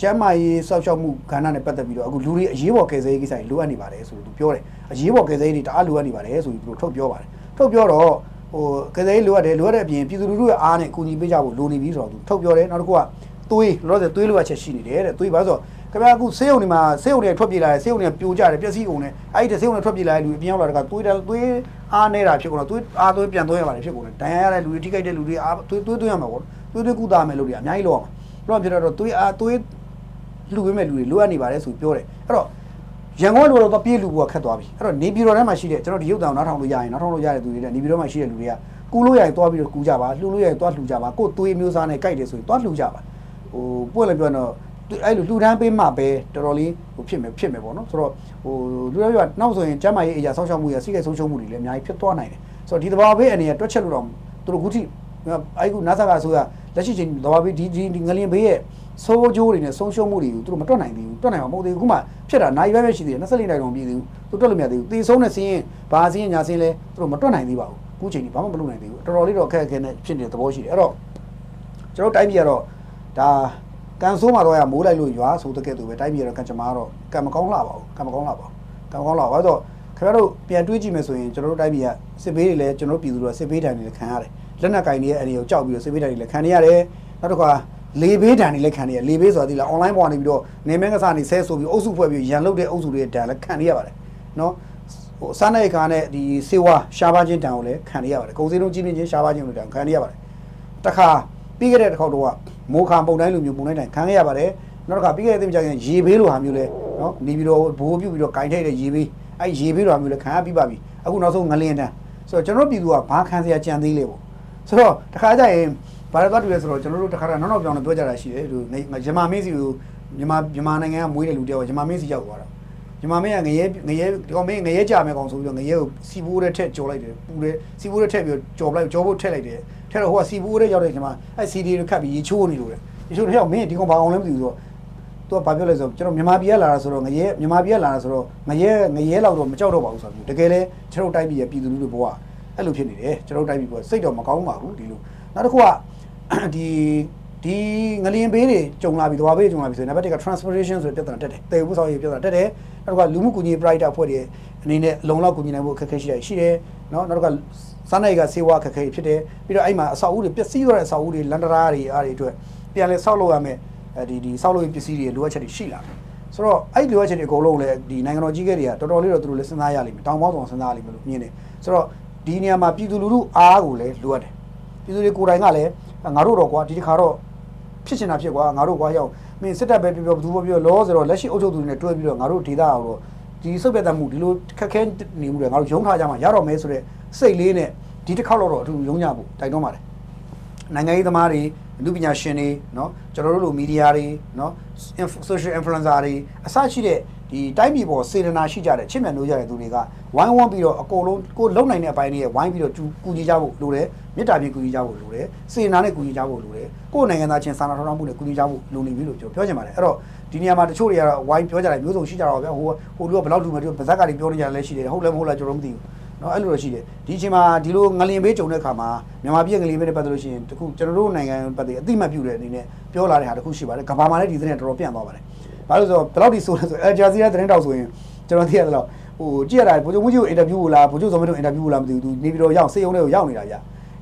ကျမ်းမာရေးစောက်ရှောက်မှုကဏ္ဍနဲ့ပတ်သက်ပြီးတော့အခုလူတွေအရေးပေါ်ကယ်ဆယ်ရေးကိစ္စတွေလိုအပ်နေပါတယ်ဆိုလို့သူပြောတယ်အရေးပေါ်ကယ်ဆယ်ရေးတွေတအားလိုအပ်နေပါတယ်ဆိုပြီးသူတို့ထုတ်ပြောပါတယ်ထုတ်ပြောတော့ဟိုကယ်ဆယ်ရေးလိုအပ်တယ်လိုအပ်တဲ့အပြင်ပြည်သူလူထုရဲ့အားနဲ့အကူအညီပေးကြဖို့လိုနေပြီဆိုတော့သူထုတ်ပြောတယ်နောက်တစ်ခုကသွေးလောလောဆယ်သွေးလိုအပ်ချက်ရှိနေတယ်တဲ့သွေးဘာလို့ဆိုတော့ ခင်ဗျားအခုဆေးရုံတွေမှာဆေးရုံတွေထွက်ပြေးလာတယ်ဆေးရုံတွေပြိုကျတယ်ပျက်စီးကုန်တယ်အဲ့ဒီဆေးရုံတွေထွက်ပြေးလာတဲ့လူအပြင်ရောက်လာတဲ့ကသွေးတယ်သွေးအားနေတာဖြစ်ကုန်တော့သွေးအားသွေးပြန်သွင်းရပါတယ်ဖြစ်ကုန်တယ်ဒဏ်ရာရတဲ့လူတွေထိခိုက်တဲ့လူတွေအားသွေးသွေးသွင်းရမှာပေါ့သွေးသွေးကုသမယ်လို့တွေအများကြီးလောက်အောင်ဘယ်တော့ဖြစ်တော့သွေးအားသွေးလူပေးမဲ့လူတွေလိုအပ်နေပါတယ်ဆိုပြောတယ်အဲ့တော့ရန်ကုန်လူတော့ပြေးလူကခက်သွားပြီအဲ့တော့နေပြည်တော်ထဲမှာရှိတဲ့ကျွန်တော်ဒီရုပ်တံနားထောင်လို့ရရင်နားထောင်လို့ရတဲ့သူတွေနဲ့နေပြည်တော်မှာရှိတဲ့လူတွေကကူလို့ရရင်သွားပြီးတော့ကူကြပါလှူလို့ရရင်သွားလှူကြပါကိုယ်သွေးမျိုးစားနဲ့ကြိုက်တယ်ဆိုရင်သွားလှူကြပါဟိုပွင့်လည်းပြောတော့ အဲ့လိုလှူဒန်းပေးမှပဲတော်တော်လေးဟိုဖြစ်မယ်ဖြစ်မယ်ပေါ့နော်ဆိုတော့ဟိုလူတွေပြောနောက်ဆိုရင်ကျမ်းမာရေးအရာဆောက်ရှောက်မှုရစိတ်ကဆုံးရှုံးမှုတွေလည်းအများကြီးဖြစ်သွားနိုင်တယ်ဆိုတော့ဒီသဘာဝဘေးအနေနဲ့တွက်ချက်လို့တော့သူတို့ခုထိအဲ့ခုနာဆာကဆိုရလက်ရှိချိန်သဘာဝဘေးဒီဒီငလျင်ဘေးရဲ့ဆိုးကျိုးတွေနဲ့ဆုံးရှုံးမှုတွေကိုသူတို့မတွက်နိုင်သေးဘူးတွက်နိုင်မှာမဟုတ်သေးဘူးခုမှဖြစ်တာနိုင်ပဲပဲရှိသေးတယ်24နိုင်တော့မပြည့်သေးဘူးသူတွက်လို့မရသေးဘူးသေဆုံးတဲ့စင်းရင်ဘာစင်းရင်ညာစင်းလဲသူတို့မတွက်နိုင်သေးပါဘူးခုချိန်ကြီးဘာမှမလုပ်နိုင်သေးဘူးတော်တော်လေးတော့အခက်အခဲနဲ့ဖြစ်နေတဲ့သဘောရှိတယ်အဲ့တော့ကျွန်တော်တိုင်းပြည်ကတော့ဒါ ကန်ဆိုးမှာတော့ရမိုးလိုက်လို့ရွာဆိုတဲ့ကဲ့သို့ပဲတိုင်းပြည်ကတော့ကံကြမ္မာတော့ကံမကောင်းလာပါဘူးကံမကောင်းလာပါဘူးကံမကောင်းလာပါဘူးဆိုတော့ခင်ဗျားတို့ပြန်တွေးကြည့်မယ်ဆိုရင်ကျွန်တော်တို့တိုင်းပြည်ကစစ်ဘေးတွေလည်းကျွန်တော်တို့ပြည်သူတွေကစစ်ဘေးဒဏ်တွေလည်းခံရတယ်လက်နက်ကင်တွေရဲ့အနေကိုကြောက်ပြီးတော့စစ်ဘေးဒဏ်တွေလည်းခံနေရတယ်နောက်တစ်ခါလေဘေးဒဏ်တွေလည်းခံနေရလေဘေးဆိုတာဒီလား online ပေါ်ကနေပြီးတော့နေမင်းကစားနေဆဲဆိုပြီးအုပ်စုဖွဲ့ပြီးရန်လုတ်တဲ့အုပ်စုတွေရဲ့ဒဏ်လည်းခံနေရပါတယ်နော်ဟိုစားနေခါနဲ့ဒီစေဝါရှားပါခြင်းတံကိုလည်းခံနေရပါတယ်ကုန်စည်လုံးကြီးမြင့်ခြင်းရှားပါခြင်းလို့တံခံနေရပါတယ်တခါပြီးခဲ့တဲ့တစ်ခေါက်တော့ မိုးခါပုံတိုင်းလိုမျိုးပုံတိုင်းတိုင်းခံခဲ့ရပါတယ်နောက်တစ်ခါပြီးခဲ့တဲ့တင်ကြရင်ရေဘေးလိုဟာမျိုးလဲနော်နေပြီးတော့ဘိုးပြုတ်ပြီးတော့ကင်ထိတ်တဲ့ရေဘေးအဲ့ရေဘေးလိုဟာမျိုးလဲခံရပြီးပါပြီအခုနောက်ဆုံးငလင်းတန်းဆိုတော့ကျွန်တော်ပြည်သူကဘာခံစရာကြံသေးလဲပေါ့ဆိုတော့တခါကျရင်ဘာလဲသွားတူလဲဆိုတော့ကျွန်တော်တို့တခါတော့နောက်နောက်ပြောင်းလို့ပြောကြတာရှိတယ်သူဂျမာမင်းစီကိုမြန်မာမြန်မာနိုင်ငံကမွေးတဲ့လူတယောက်ဂျမာမင်းစီရောက်သွားတာဂျမာမင်းကငရဲငရဲဒီကောင်မင်းငရဲကြမယ်ကောင်ဆိုပြီးတော့ငရဲကိုစီဘိုးတဲ့ထက်ကြော်လိုက်တယ်ပူတယ်စီဘိုးတဲ့ထက်ပြီးကြော်လိုက်ကြော်ဖို့ထက်လိုက်တယ် ထက်တော့ဟိုကစီဘိုးတဲ့ရောက်တဲ့ချိန်မှာအဲစီဒီတွေခတ်ပြီးရေချိုးနေလို့လေရေချိုးတော့မင်းဒီကောင်ဘာအောင်လဲမသိဘူးဆိုတော့သူကဘာပြောလဲဆိုတော့ကျွန်တော်မြန်မာပြည်ကလာတာဆိုတော့ငရဲမြန်မာပြည်ကလာတာဆိုတော့ငရဲငရဲလောက်တော့မကြောက်တော့ပါဘူးဆိုတော့တကယ်လဲကျွန်တော်တိုက်ပြည်ရဲ့ပြည်သူလူထုဘဝအဲ့လိုဖြစ်နေတယ်ကျွန်တော်တိုက်ပြည်ဘဝစိတ်တော့မကောင်းပါဘူးဒီလိုနောက်တစ်ခုကဒီဒီငလျင်ဘေးတွေကြုံလာပြီသွားဘေးတွေကြုံလာပြီဆိုရင်နံပါတ်1က transportation ဆိုတဲ့ပြဿနာတက်တယ်တည်ဘူးဆောင်ရေးပြဿနာတက်တယ်နောက်တစ်ခါလူမှုကူညီ private အဖွဲ့တွေ အနေနဲ့လုံလောက်ကူညီနိုင်ဖို့အခက်အခဲရှိတယ်ရှိတယ်နော်နောက်တစ်ခါစားနိုင်ကစေဝါအခက်အခဲဖြစ်တယ်ပြီးတော့အဲ့မှာအဆောက်အဦတွေပျက်စီးသွားတဲ့အဆောက်အဦတွေလန်ဒရာတွေအားတွေအတွက်ပြန်လဲဆောက်လုပ်ရမယ်အဲဒီဒီဆောက်လုပ်ရေးပစ္စည်းတွေလိုအပ်ချက်တွေရှိလာတယ်ဆိုတော့အဲ့လိုအပ်ချက်တွေအကုန်လုံးလည်းဒီနိုင်ငံတော်ကြီးကတွေကတော်တော်လေးတော့သူတို့လည်းစဉ်းစားရလိမ့်မယ်တောင်ပေါင်းဆောင်စဉ်းစားရလိမ့်မယ်လို့မြင်တယ်ဆိုတော့ဒီနေရာမှာပြည်သူလူထုအားကိုလည်းလိုအပ်တယ်ပြည်သူတွေကိုယ်တိုင်ကလည်းငါတို့တော့ကွာဒီတစ်ခါတော့ဖြစ်ချင်တာဖြစ်ကွာငါတို့ကွာရောက်မင်းစစ်တပ်ပဲပြောပြောဘယ်သူပဲပြောလောဆိုတော့လက်ရှိအုပ်ချုပ်သူတွေနဲ့တွဲပြီးတော့ငါတို့ဒေသအောင်တော့ ဒီစုပ်ပြတ်တတ်မှုဒီလိုခက်ခဲနေမှုတွေငါတို့ယုံထားကြမှာရတော့မဲဆိုတဲ့စိတ်လေးနဲ့ဒီတစ်ခေါက်တော့အထူးယုံကြဖို့တိုက်တွန်းပါတယ်နိုင်ငံရေးသမားတွေအမှုပညာရှင်တွေเนาะကျွန်တော်တို့လိုမီဒီယာတွေเนาะ social influencer တွေအစရှိတဲ့ဒီတိုင်းပြည်ပေါ်စေတနာရှိကြတဲ့ချစ်မြတ်လို့ရတဲ့သူတွေကဝိုင်းဝန်းပြီးတော့အကုန်လုံးကိုလုံနိုင်တဲ့အပိုင်းတွေဝိုင်းပြီးတော့ကူညီကြဖို့လိုတယ်မေတ္တာဖြင့်ကူညီကြဖို့လိုတယ်စေတနာနဲ့ကူညီကြဖို့လိုတယ်ကိုယ်နိုင်ငံသားချင်းစာနာထောက်ထားမှုနဲ့ကူညီကြဖို့လိုနေပြီလို့ကျွန်တော်ပြောချင်ပါတယ်အဲ့တော့ ဒီနေရာမှာတချို့တွေကတော့ဝိုင်းပြောကြတယ်မျိုးစုံရှိကြတော့ဗျာဟိုဟိုလူကဘယ်လောက်လူမတူဗဇက်ကတွေပြောနေကြတယ်လည်းရှိတယ်ဟုတ်လည်းမဟုတ်လားကျွန်တော်မသိဘူးနော်အဲ့လိုတော့ရှိတယ်ဒီအချိန်မှာဒီလိုငလင်ဘေးကြုံတဲ့အခါမှာမြန်မာပြည်ငလင်ဘေးနဲ့ပတ်သက်လို့ရှိရင်တခုကျွန်တော်တို့နိုင်ငံပတ်သက်အတိမတ်ပြုတဲ့အနေနဲ့ပြောလာတဲ့ဟာတခုရှိပါတယ်ကမ္ဘာမှာလည်းဒီသတင်းတော်တော်ပြန့်သွားပါတယ်ဘာလို့ဆိုတော့ဘယ်လောက်ဒီဆိုလဲဆိုအဂျာဇီးယားသတင်းတောက်ဆိုရင်ကျွန်တော်သိရတယ်လို့ဟိုကြည့်ရတာဗိုလ်ချုပ်မှုကြီးကိုအင်တာဗျူးကိုလားဗိုလ်ချုပ်ဇော်မင်းတို့အင်တာဗျူးကိုလားမသိဘူးသူနေပြီးတော့ရောက်စေယုံတွေကိုရောက်နေတာဗျ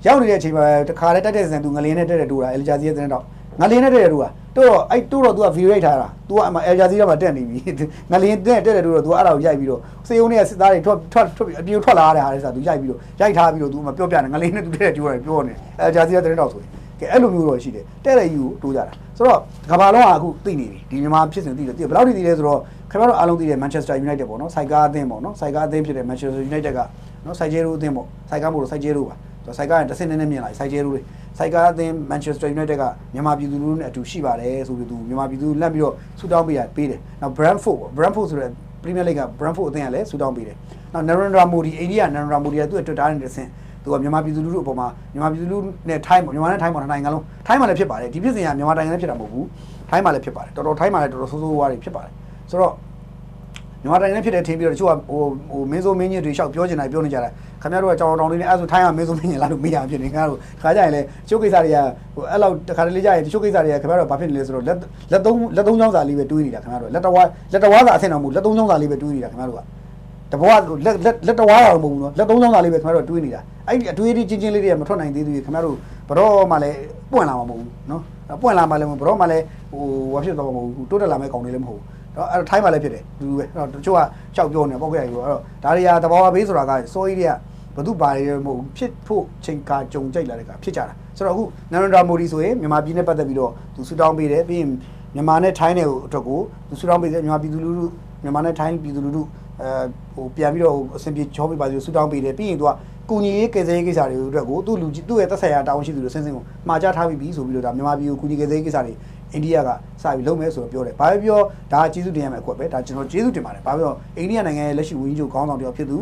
ရောက်နေတဲ့အချိန်မှာတခါလဲတက်တဲ့စံသူငလင်းနဲ့တက်တဲ့တူတာအယ်ဂျာဇီးယားသတင်းတောက် ငလင်းနဲ့တက်တဲ့တူတာတော့အဲ့တိုးတော့ तू ကဗီဒီယိုရိုက်ထားတာ तू ကအမအယ်ဂျာဇီးယားမှာတက်နေပြီငလင်းတက်တက်တဲ့တူတော့ तू အဲ့ဒါကိုရိုက်ပြီးတော့စေယုံတွေကစစ်သားတွေထွက်ထွက်ထွက်အပြေထွက်လာတဲ့ဟာတွေဆိုတာ तू ရိုက်ပြီးတော့ရိုက်ထားပြီးတော့ तू မပြောပြနဲ့ငလင်းနဲ့ तू တက်တဲ့တူရတယ်ပြောနေအယ်ဂျာဇီးယားသတင်းတောက်ဆိုရင်ကဲအဲ့လိုမျိုးတော့ရှိတယ်တဲ့တဲ့ယူကိုတိုးကြတာဆိုတော့ကမ္ဘာလုံးကအခုသိနေပြီဒီမြန်မာဖြစ်စဉ်သိတယ်သိဘယ်လောက်ထိသိလဲဆိုတော့ခင်ဗျားတို့အားလုံးသိတယ် Manchester United ပေါ့နော်စိုက်ကားအသင်းပေါ့နော်စိုက်ကားအသင်းဖြစ်တဲ့ Manchester United ကနော်စိုက်ကျဲရိုးအသင်းပေါ့စိုက်ကားမို့လို့စိုက်ကျဲရိုးပါဆိုတော့စိုက်ကားရင်တစ်စင်းနဲ့မြင်လာစိုက်ကျဲရိုးတွေ စိုက်ကားအသင်း Manchester United ကမြန်မာပြည်သူလူထုနဲ့အတူရှိပါတယ်ဆိုပြီးသူမြန်မာပြည်သူလက်ပြီးတော့ဆူတောင်းပေးရပေးတယ်နောက် Brentford ပေါ့ Brentford ဆိုတဲ့ Premier League က Brentford အသင်းကလည်းဆူတောင်းပေးတယ်နောက် Narendra Modi အိန္ဒိယ Narendra Modi ကသူ့ရဲ့ Twitter နဲ့တစ်ဆင့်သူကမြန်မာပြည်သူလူထုအပေါ်မှာမြန်မာပြည်သူလူထုနဲ့ထိုင်းပေါ့မြန်မာနဲ့ထိုင်းပေါ့နိုင်ငံလုံးထိုင်းမှာလည်းဖြစ်ပါတယ်ဒီဖြစ်စဉ်ကမြန်မာနိုင်ငံလည်းဖြစ်တာမဟုတ်ဘူးထိုင်းမှာလည်းဖြစ်ပါတယ်တော်တော်ထိုင်းမှာလည်းတော်တော်ဆိုးဆိုးဝါးတွေဖြစ်ပါတယ်ဆိုတော့မြန်မာနိုင်ငံလည်းဖြစ်တယ်ထင်ပြီးတော့တချို့ကဟိုဟိုမင်းစိုးမင်းကြီးတွေရှောက်ပြောနေတာပြောနေကြတာ ခင်ဗျားတို့ကကြောင်တောင်လေးနဲ့အဲ့ဆိုထိုင်းကမင်းစိုးမင်းကြီးလာလို့မေးရဖြစ်နေခင်ဗျားတို့ခါကြရင်လေတချို့ကိစ္စတွေကဟိုအဲ့လောက်တခါတလေကြရင်တချို့ကိစ္စတွေကခင်ဗျားတို့ဘာဖြစ်နေလဲဆိုတော့လက်လက်သုံးလက်သုံးချောင်းစာလေးပဲတွေးနေတာခင်ဗျားတို့လက်တော်ဝါလက်တော်ဝါစာအဆင့်တော်မူလက်သုံးချောင်းစာလေးပဲတွေးနေတာခင်ဗျားတို့ကတဘောကလက်လက်လက်တဝါးတော့မဟုတ်ဘူးနော်လက်သုံးချောင်းသားလေးပဲခင်ဗျားတို့တွေးနေတာအဲ့ဒီအတွေးတွေချင်းချင်းလေးတွေကမထွက်နိုင်သေးသေးဘူးခင်ဗျားတို့ဘတော့မှလည်းပွင့်လာမှာမဟုတ်ဘူးနော်ပွင့်လာမှလည်းဘတော့မှလည်းဟိုဝါဖြစ်တော့မှာမဟုတ်ဘူးတိုးတက်လာမဲ့ကောင်တွေလည်းမဟုတ်ဘူး တော့အဲ့ထိုင်းမှလည်းဖြစ်တယ်ဒီလိုပဲအဲ့တော့တချို့ကရှောက်ပြောနေပေါ့ကြရပြီအဲ့တော့ဒါတွေကတဘောဘေးဆိုတာကစိုးကြီးတွေကဘသူပါတွေမဟုတ်ဘူးဖြစ်ဖို့ချိန်ကာကြုံကြိုက်လာတဲ့ကဖြစ်ကြတာဆိုတော့အခုနန္ဒရာမိုဒီဆိုရင်မြန်မာပြည်နဲ့ပတ်သက်ပြီးတော့သူဆူတောင်းပေးတယ်ပြီးရင်မြန်မာနဲ့ထိုင်းနယ်ကိုအတွက်ကိုသူဆူတောင်းပေးတယ်မြန်မာပြည်သူလူထုမြန်မာနဲ့ထိုင်းပြည်သူလူထုအဲဟိုပြန်ပြီးတော့အဆင်ပြေချောပေးပါစေဆူတောင်းပေးတယ်ပြီးရင်သူကကုညီရေးကယ်ဆယ်ရေးကိစ္စတွေအတွက်ကိုသူ့လူကြီးသူ့ရဲ့သက်ဆိုင်ရာတာဝန်ရှိသူတွေဆင်းဆင်းကိုမှာကြားထားပြီးပြီဆိုပြီးတော့ဒါမြန်မာပြည်ကိုကုညီကယ်ဆယ်ရေးကိစ္စတွေ အိန္ဒိယကစပြီးလုပ်မယ်ဆိုတော့ပြောတယ်။ဘာပဲပြောဒါကျေးဇူးတင်ရမယ်အကွက်ပဲဒါကျွန်တော်ကျေးဇူးတင်ပါတယ်။ဘာပြောအိန္ဒိယနိုင်ငံရဲ့လက်ရှိဝန်ကြီးချုပ်ခေါင်းဆောင်တယောက်ဖြစ်သူ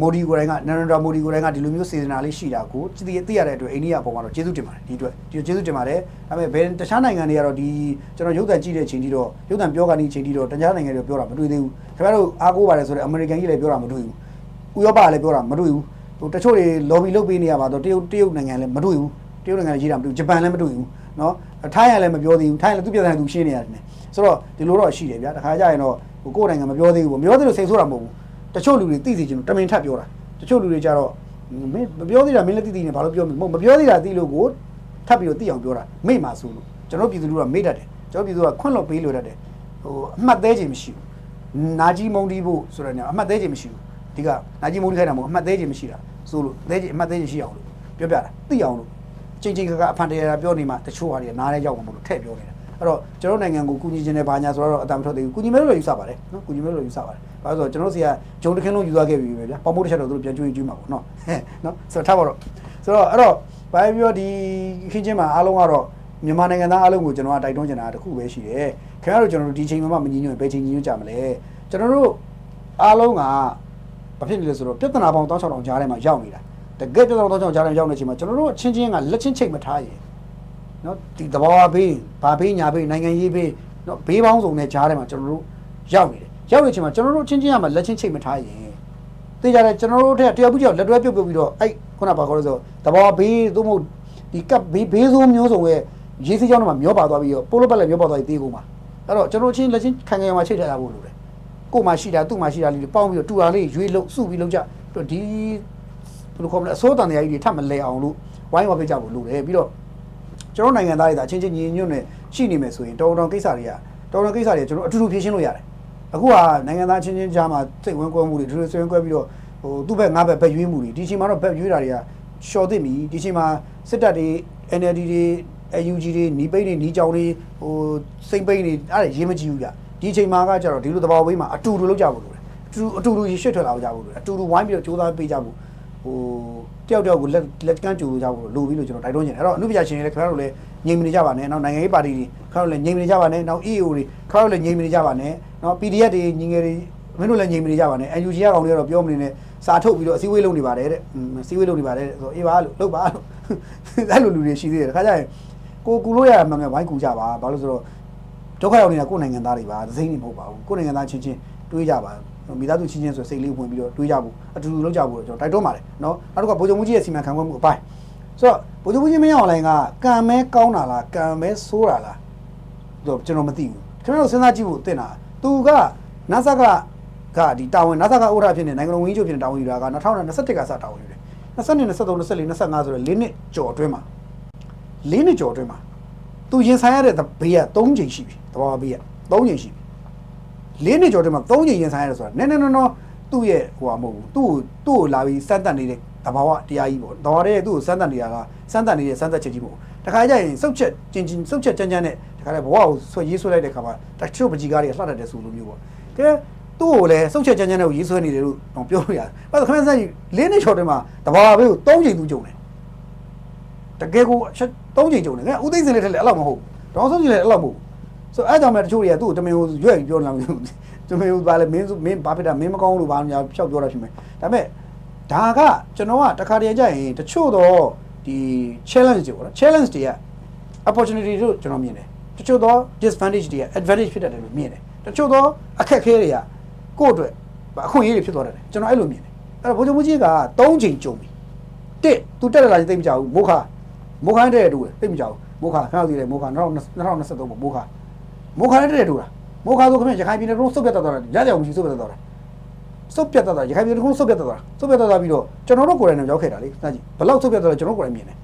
မိုဒီကိုယ်တိုင်ကနရန္ဒရာမိုဒီကိုယ်တိုင်ကဒီလိုမျိုးစေတနာလေးရှိတာကိုသိသိရတဲ့အတွက်အိန္ဒိယအပေါ်မှာတော့ကျေးဇူးတင်ပါတယ်ဒီအတွက်ဒီကျေးဇူးတင်ပါတယ်ဒါပေမဲ့ဘယ်တခြားနိုင်ငံတွေကတော့ဒီကျွန်တော်ရုပ်သံကြည့်တဲ့အချိန်ကြီးတော့ရုပ်သံပြောကနေအချိန်ကြီးတော့တခြားနိုင်ငံတွေပြောတာမတွေ့သေးဘူးခင်ဗျားတို့အားကိုးပါတယ်ဆိုတော့အမေရိကန်ကြီးလည်းပြောတာမတွေ့ဘူးဥရောပကလည်းပြောတာမတွေ့ဘူးဟိုတချို့တွေ lobby လုပ်ပေးနေရပါတော့တရုတ်တရုတ်နိုင်ငံလည်းမတွေ့ဘူးတရုတ်နိုင်ငံလည်းရေးတာမတွေ့ဘူးဂျပန်လည်းမတွေ့ဘူး နော်ထိုင်းရလည်းမပြောသေးဘူးထိုင်းရလည်းသူ့ပြည်ဆိုင်သူရှင်းနေရတယ်ဆိုတော့ဒီလိုတော့ရှိတယ်ဗျာတခါကြရင်တော့ဟိုကိုယ်နိုင်ငံမပြောသေးဘူးမပြောသေးလို့စိတ်ဆိုးတာမဟုတ်ဘူးတချို့လူတွေသိစေချင်လို့တမင်ထပ်ပြောတာတချို့လူတွေကြတော့မင်းမပြောသေးတာမင်းလည်းသိသိနေဘာလို့ပြောမလဲမဟုတ်မပြောသေးတာသိလို့ကိုထပ်ပြီးတော့သိအောင်ပြောတာမိမှာဆိုလို့ကျွန်တော်ပြည်သူလူကမိတတ်တယ်ကျွန်တော်ပြည်သူကခွန့်လွတ်ပေးလို့တတ်တယ်ဟိုအမှတ်သေးခြင်းမရှိဘူးနာကြီးမုံတီးဖို့ဆိုတဲ့နေအမှတ်သေးခြင်းမရှိဘူးဒီကနာကြီးမုံတီးခိုင်းတာမဟုတ်အမှတ်သေးခြင်းမရှိတာဆိုလို့သေးခြင်းအမှတ်သေးခြင်းရှိအောင်လို့ပြောပြတာသိအောင်လို့ ချင်းချင်းကကအဖန်တရာပြောနေမှတချို့ဟာတွေနားလဲရောက်မှာမလို့ထည့်ပြောနေတာအဲ့တော့ကျွန်တော်နိုင်ငံကိုကူညီခြင်းနဲ့ဘာညာဆိုတော့အတမ်းမထွက်သေးဘူးကူညီမဲလို့ယူဆပါတယ်နော်ကူညီမဲလို့ယူဆပါတယ်ဘာလို့ဆိုတော့ကျွန်တော်စီကဂျုံတခင်းလုံးယူသွားခဲ့ပြီပဲဗျာပေါမိုးတစ်ချက်တော့သူတို့ပြန်ကျွေးကျွေးမှာပေါ့နော်ဟဲ့နော်ဆိုတော့ထားပါတော့ဆိုတော့အဲ့တော့ဘာပြောဒီခင်းချင်းမှာအားလုံးကတော့မြန်မာနိုင်ငံသားအားလုံးကိုကျွန်တော်ကတိုက်တွန်းချင်တာတခုပဲရှိတယ်ခင်ဗျားတို့ကျွန်တော်တို့ဒီချိန်မှာမညီညွတ်ဘယ်ချိန်ညီညွတ်ကြမလဲကျွန်တော်တို့အားလုံးကဘာဖြစ်နေလဲဆိုတော့ပြဿနာပေါင်းတောင်းချောင်းတောင်ကြားထဲမှာရောက်နေတာ တကယ်ပြဿနာတောင်းချောင်းကြားထဲမှာရောက်နေချိန်မှာကျွန်တော်တို့အချင်းချင်းကလက်ချင်းချိတ်မထားရင်နော်ဒီသဘောဘေးဘာဘေးညာဘေးနိုင်ငံရေးဘေးနော်ဘေးပေါင်းစုံနဲ့ကြားထဲမှာကျွန်တော်တို့ရောက်နေတယ်ရောက်နေချိန်မှာကျွန်တော်တို့ချင်းချင်းရမှာလက်ချင်းချိတ်မထားရင်သိကြတယ်ကျွန်တော်တို့ထက်တယောက်ပြီးတယောက်လက်တွဲပြုတ်ပြုတ်ပြီးတော့အဲ့ခုနကပါခေါ်လို့ဆိုတဘာဘေးသို့မဟုတ်ဒီကပ်ဘေးဘေးဆိုးမျိုးစုံရဲ့ရေးစည်းကြောင်းတွေမှာမျောပါသွားပြီးတော့ပိုလိုပတ်လည်းမျောပါသွားပြီးတေးကုန်ပါအဲ့တော့ကျွန်တော်ချင်းလက်ချင်းခံခံရမှာချိတ်ထားရဖို့လိုတယ်ကို့မှာရှိတာသူ့မှာရှိတာလေးပေါင်းပြီးတော့တူတာလေးရွေးလို့စုပြီးလုံးကြပြီးတော့ဒီဘယ် လို့ခေါ်မလဲအစိုးတန်တရားကြီးတွေထပ်မလဲအောင်လို့ဝိုင်းဝါပေးကြဖို့လိုတယ်ပြီးတော့ကျွန်တော်နိုင်ငံသားတွေဒါအချင်းချင်းညီညွတ်နဲ့ရှိနေမယ်ဆိုရင်တော်တော်ကိစ္စတွေကတော်တော်ကိစ္စတွေကျွန်တော်အတူတူဖြေရှင်းလို့ရတယ်အခုကနိုင်ငံသားချင်းချင်းကြားမှာစိတ်ဝင်ကွဲမှုတွေဒီလိုစိတ်ဝင်ကွဲပြီးတော့ဟိုသူ့ဘက်ငါဘက်ဘက်ရွေးမှုတွေဒီချိန်မှာတော့ဘက်ရွေးတာတွေကရှော်သိပြီဒီချိန်မှာစစ်တပ်တွေ NLD တွေ UG တွေနီးပိတ်တွေနီးကြောင်တွေဟိုစိတ်ပိတ်တွေအဲ့ဒါရေးမကြည့်ဘူးကြဒီချိန်မှာကကျတော့ဒီလိုသဘောဝေးမှာအတူတူလောက်ကြဖို့လိုတယ်အတူအတူတူရေရှစ်ထွက်လာကြဖို့လိုတယ်အတူတူဝိုင်းပြီးတော့စူးစမ်းပေးကြဖို့ ဟိုတယောက်တယောက်ကိုလက်လက်ကမ်းကြိုးကြဖို့လိုပြီလို့ကျွန်တော်တိုက်တွန်းချင်တယ်အဲ့တော့အမှုပညာရှင်တွေလည်းခင်ဗျားတို့လည်းငြိမ်မနေကြပါနဲ့နောက်နိုင်ငံရေးပါတီတွေခင်ဗျားတို့လည်းငြိမ်မနေကြပါနဲ့နောက် EAO တွေခင်ဗျားတို့လည်းငြိမ်မနေကြပါနဲ့နောက် PDF တွေညီငယ်တွေမင်းတို့လည်းငြိမ်မနေကြပါနဲ့ UNG ရကောင်တွေကတော့ပြောမနေနဲ့စာထုတ်ပြီးတော့အစည်းအဝေးလုပ်နေပါတယ်တဲ့အင်းအစည်းအဝေးလုပ်နေပါတယ်တဲ့ဆိုအေးပါလို့လုပ်ပါလို့အဲ့လိုလူတွေရှိသေးတယ်တခါကျရင်ကိုကူလို့ရမှာမှဝိုင်းကူကြပါဘာလို့ဆိုတော့ဒုက္ခရောက်နေတာကိုယ်နိုင်ငံသားတွေပါသစိမ့်နေမဟုတ်ပါဘူးကိုယ်နိုင်ငံသားချင်းချင်းတွေးကြပါ မိသားစုချင်းချင်းဆိုစိတ်လေးဝင်ပြီးတော့တွေးကြဖို့အတူတူလုပ်ကြဖို့ကျွန်တော်တိုက်တွန်းပါတယ်နော်နောက်တစ်ခါဗိုလ်ချုပ်မှုကြီးရဲ့စီမံခန့်ခွဲမှုအပိုင်းဆိုတော့ဗိုလ်ချုပ်မှုကြီးမင်းအောင်လိုင်းကကံမဲကောင်းတာလားကံမဲဆိုးတာလားတော့ကျွန်တော်မသိဘူးကျွန်တော်စဉ်းစားကြည့်ဖို့တင်တာသူကနတ်ဆက်ကကဒီတာဝန်နတ်ဆက်ကဥရဖြစ်နေနိုင်ငံတော်ဝန်ကြီးချုပ်ဖြစ်နေတာဝန်ယူတာက2021ကစတာဝန်ယူတယ်22 23 24 25ဆိုတော့၄နှစ်ကျော်အတွင်းမှာ၄နှစ်ကျော်အတွင်းမှာသူရင်ဆိုင်ရတဲ့ဘေးက၃ချိန်ရှိပြီတဘာဘေးက၃ချိန်ရှိပြီ ၄နှစ်ကျော်တည်းမှာ3ချိန်ရင်ဆိုင်ရတယ်ဆိုတာနည်းနည်းနော်နော်သူ့ရဲ့ဟိုဟာမဟုတ်ဘူးသူ့ကိုသူ့ကိုလာပြီးစမ်းသပ်နေတဲ့တဘာဝတရားကြီးပေါ့တဘာဝရဲ့သူ့ကိုစမ်းသပ်နေတာကစမ်းသပ်နေတဲ့စမ်းသပ်ချက်ကြီးမဟုတ်ဘူးတခါကျရင်စုတ်ချက်ချင်းချင်းစုတ်ချက်ကြမ်းကြမ်းနဲ့တခါကျဘဝကိုဆွဲရေးဆွဲလိုက်တဲ့ခါမှာတချို့ပကြီးကားတွေကလှတတ်တဲ့ဆိုလိုမျိုးပေါ့ကဲသူ့ကိုလည်းစုတ်ချက်ကြမ်းကြမ်းနဲ့ကိုရေးဆွဲနေတယ်လို့တော့ပြောလို့ရတယ်။ဘာလို့ခမန်းစက်ကြီး၄နှစ်ကျော်တည်းမှာတဘာဝဘေးကို3ချိန်သူကြုံတယ်။တကယ်ကိုအချက်3ချိန်ကြုံတယ်။ကဲဦးသိန်းစင်လေးထက်လည်းအဲ့လောက်မဟုတ်ဘူး။ဒေါအောင်စုကြည်လည်းအဲ့လောက်မဟုတ်ဘူး။ ဆိုအဲ့ကြောင့်လည်းတချို့တွေကသူ့ကိုတမင်ကိုရွက်ပြီးပြောနေလားမသိဘူး။တမင်ကိုပါလေမင်းမင်းဘာဖြစ်တာမင်းမကောင်းလို့ဘာညာဖြောက်ပြောတာဖြစ်မယ်။ဒါပေမဲ့ဒါကကျွန်တော်ကတခါတည်းကြရင်တချို့တော့ဒီ challenge တွေပေါ့နော် challenge တွေက opportunity တို့ကျွန်တော်မြင်တယ်တချို့တော့ disadvantage တွေက advantage ဖြစ်တတ်တယ်လို့မြင်တယ်တချို့တော့အခက်အခဲတွေကကိုယ့်အတွက်အခွင့်အရေးတွေဖြစ်သွားတတ်တယ်ကျွန်တော်အဲ့လိုမြင်တယ်အဲ့တော့ဘိုးချုပ်မကြီးက3ချိန်ကြုံပြီတစ်သူတက်လာချင်းသိမကြဘူးမိုးခါမိုးခါတဲ့တူတယ်သိမကြဘူးမိုးခါခဏသိတယ်မိုးခါ2023ပေါ့မိုးခါ မိုးခါတဲ့တူတာမိုးခါဆိုခင်ဗျရခိုင်ပြည်နယ်လုံးစုပ်ပြတ်သွားတာရကြအောင်မရှိစုပ်ပြတ်သွားတာစုပ်ပြတ်သွားတာရခိုင်ပြည်နယ်လုံးစုပ်ပြတ်သွားတာစုပ်ပြတ်သွားပြီးတော့ကျွန်တော်တို့ကိုယ်တိုင်လည်းရောက်ခဲ့တာလေစကြည့်ဘလောက်စုပ်ပြတ်သွားလဲကျွန်တော်ကိုယ်တိုင်မြင်တယ်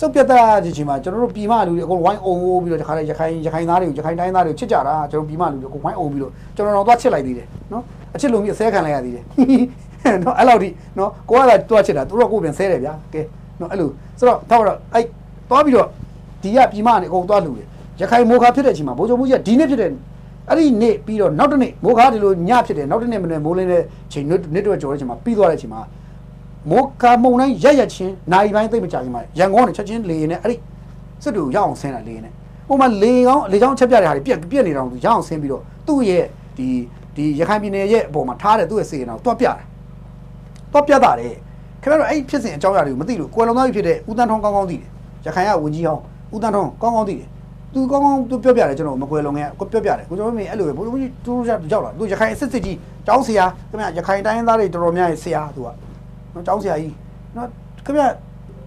စုပ်ပြတ်သားခြင်းချင်းမှာကျွန်တော်တို့ပြည်မလူတွေအကုန်ဝိုင်းအုံပြီးတော့တခါလေရခိုင်ရခိုင်သားတွေကိုရခိုင်တိုင်းသားတွေကိုချစ်ကြတာကျွန်တော်ပြည်မလူတွေအကုန်ဝိုင်းအုံပြီးတော့ကျွန်တော်တော့သွားချစ်လိုက်သေးတယ်နော်အချစ်လုံးကြီးအစဲခံလိုက်ရသေးတယ်နော်အဲ့လောက်ထိနော်ကိုကသာတွားချစ်တာသူတို့ကကိုယ်ပြန်ဆဲတယ်ဗျာကဲနော်အဲ့လိုဆိုတော့တော့တော့အဲ့သွားပြီးတော့ဒီကပြည်မကနေအကုန်သွားလူတယ် ရခိုင်မိုခါဖြစ်တဲ့အချိန်မှာဘိုးချုပ်မှုကြီးကဒီနေ့ဖြစ်တဲ့အဲ့ဒီနေ့ပြီးတော့နောက်တစ်နေ့မိုခါဒီလိုညဖြစ်တယ်နောက်တစ်နေ့မနေ့မိုးလင်းတဲ့ချိန်နေ့တော့ကြော်တဲ့အချိန်မှာပြီးသွားတဲ့အချိန်မှာမိုးကာမုံတိုင်းရက်ရက်ချင်းနိုင်ပိုင်းသိမ့်မကြခင်မှာရန်ကုန်ကနေချက်ချင်းလေရင်နဲ့အဲ့ဒီစစ်တူရအောင်ဆင်းတာလေရင်နဲ့ဟိုမှာလေကောင်းလေကောင်းချက်ပြတဲ့ဟာတွေပြက်ပြက်နေတော့သူရအောင်ဆင်းပြီးတော့သူ့ရဲ့ဒီဒီရခိုင်ပြည်နယ်ရဲ့အပေါ်မှာထားတဲ့သူ့ရဲ့စေရင်တော့တွတ်ပြတာတွတ်ပြတာတယ်ခင်ဗျားတို့အဲ့ဒီဖြစ်စဉ်အကြောင်းအရာတွေကိုမသိလို့ကွယ်လွန်သွားပြီဖြစ်တဲ့ဦးတန်းထွန်းကောင်းကောင်းသိတယ်ရခိုင်ကဝန်ကြီးဟောင်းဦးတန်းထွန်းကောင်းကောင်းသိတယ် သူကောင်းကောင်းသူပြောပြတယ်ကျွန်တော်မကွယ်လွန်ခဲ့ကိုပြောပြတယ်ကိုကျွန်တော်မင်းအဲ့လိုပဲဘိုးဘိုးကြီးတူတူရောက်လာသူရခိုင်အစ်စ်စစ်ကြီးတောင်းဆရာခင်ဗျာရခိုင်တိုင်းသားတွေတော်တော်များရဲ့ဆရာသူက နော်ကျောင်းဆရာကြီးနော်ခင်ဗျ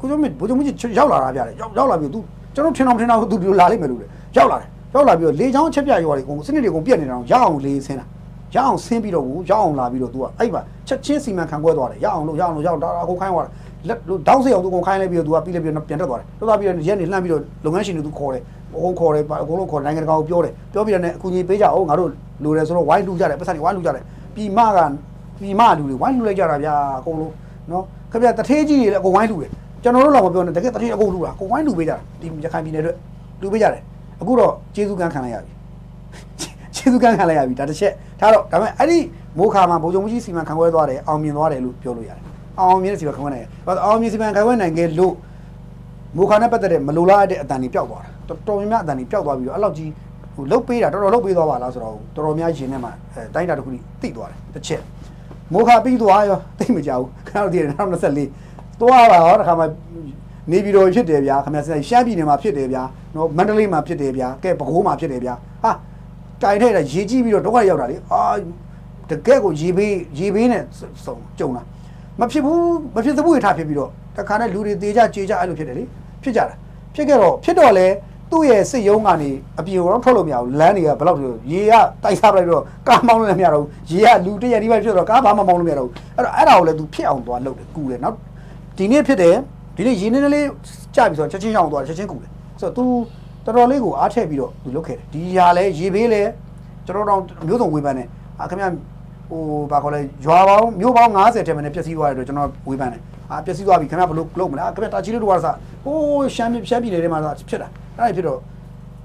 ကိုကျုံးမဘိုးကျုံးကြီးရောက်လာတာဗျာလေရောက်ရောက်လာပြီ तू ကျွန်တော်ထင်အောင်ထင်အောင် तू ဒီလိုလာလိမ့်မယ်လို့လေရောက်လာတယ်ရောက်လာပြီးတော့လေချောင်းချက်ပြရွာတွေကုန်စနစ်တွေကုန်ပြက်နေတယ်အောင်ရအောင်လေးဆင်းတာရအောင်ဆင်းပြီးတော့ကိုရအောင်လာပြီးတော့ तू ကအဲ့ပါချက်ချင်းစီမံခံခွဲသွားတယ်ရအောင်လို့ရအောင်လို့ရအောင်ဒါအကုန်ခိုင်းသွားတယ်လက်တောင်းစီအောင် तू ကုန်ခိုင်းလိုက်ပြီးတော့ तू ကပြီးလိုက်ပြီးတော့ပြန်တက်သွားတယ်တက်သွားပြီးတော့ရက်နေလှမ်းပြီးတော့လုပ်ငန်းရှင်တွေ तू ခေါ်တယ် အကုန်ခေါ်တယ်အကုန်လုံးခေါ်နိုင်ငံတကာကိုပြောတယ်ပြောပြီးတော့လည်းအခုကြီးပေးကြအောင်ငါတို့လိုတယ်ဆိုတော့ဝိုင်းလူကြတယ်ပတ်စံတွေဝိုင်းလူကြတယ်ပြည်မကပြည်မလူတွေဝိုင်းလူလိုက်ကြတာဗျာအကုန်လုံးနော်ခင်ဗျတထေးကြီးတွေလည်းအကုန်ဝိုင်းလူတယ်ကျွန်တော်တို့တော့မပြောနဲ့တကယ်တထေးအကုန်လူတာအကုန်ဝိုင်းလူပေးကြတာဒီရခိုင်ပြည်နယ်အတွက်လူပေးကြတယ်အခုတော့ကျေးဇူးကမ်းခံလိုက်ရပြီကျေးဇူးကမ်းခံလိုက်ရပြီဒါတစ်ချက်ဒါတော့ဒါပေမဲ့အဲ့ဒီမိုးခါမှာဘုံကြုံကြီးစီမံခန့်ခွဲသွားတယ်အောင်မြင်သွားတယ်လို့ပြောလို့ရတယ်အောင်မြင်တဲ့စီမံခန့်ခွဲနိုင်တယ်ဘာလို့အောင်မြင်စီမံခန့်ခွဲနိုင်ခဲ့လို့မိုးခါနဲ့ပတ်သက်တဲ့မလိုလားတဲ့အတန်တွေပျောက်သွားတာ တော်တော်များများအတန်တွေပျောက်သွားပြီးတော့အဲ့လောက်ကြီးဟိုလုတ်ပေးတာတော်တော်လုတ်ပေးသွားပါလားဆိုတော့တော်တော်များရင်ထဲမှာအဲတိုင်းတာတစ်ခုကြီးတိသွားတယ်တစ်ချက်မိုခါပြီးသွားရောသိမကြဘူးခဏတော့တည်း2024သွားပါရောတခါမှနေပြည်တော်ဖြစ်တယ်ဗျာခင်ဗျာရှမ်းပြည်နယ်မှာဖြစ်တယ်ဗျာနော်မန္တလေးမှာဖြစ်တယ်ဗျာကဲပဲခူးမှာဖြစ်တယ်ဗျာဟာတိုင်ထဲတာရေကြည့်ပြီးတော့ဒုက္ခရောက်တာလေအာတကယ်ကိုရေဘေးရေဘေးနဲ့စုံကြုံတာမဖြစ်ဘူးမဖြစ်သဘူးထားဖြစ်ပြီးတော့တခါနဲ့လူတွေတေကြကြေကြအဲ့လိုဖြစ်တယ်လေဖြစ်ကြတာဖြစ်ခဲ့တော့ဖြစ်တော့လေ သူ့ရဲ့စစ်ရုံးကနေအပြင်ကတော့ထွက်လို့မရဘူးလမ်းတွေကဘယ်လောက်ဆိုရေကတိုက်စားပလိုက်တော့ကားမောင်းလို့လည်းမရတော့ဘူးရေကလူတရက်ဒီဘက်ဖြစ်တော့ကားဘာမှမောင်းလို့မရတော့ဘူးအဲ့တော့အဲ့ဒါကိုလည်းသူဖြစ်အောင်သွားလုပ်တယ်ကူတယ်နောက်ဒီနေ့ဖြစ်တယ်ဒီနေ့ရေနေနေလေးကြပြီဆိုတော့ချက်ချင်းရောက်သွားတယ်ချက်ချင်းကူတယ်ဆိုတော့ तू တော်တော်လေးကိုအားထည့်ပြီးတော့သူလုပ်ခဲ့တယ်ဒီဟာလဲရေဘေးလဲကျွန်တော်တို့မျိုးစုံဝေဖန်တယ်အာခင်ဗျဟိုဘာခေါ်လဲရွာပေါင်းမျိုးပေါင်း90ထဲမှာပျက်စီးသွားတယ်တော့ကျွန်တော်ဝေဖန်တယ် အာပျက်စီးသွားပြီခင်ဗျဘလို့လုပ်မလဲအာခင်ဗျတာချီလို့တော့စားဟိုးရှမ်းပြည်ရှမ်းပြည်နယ်ထဲမှာဖြစ်တာအဲ့ဒါဖြစ်တော့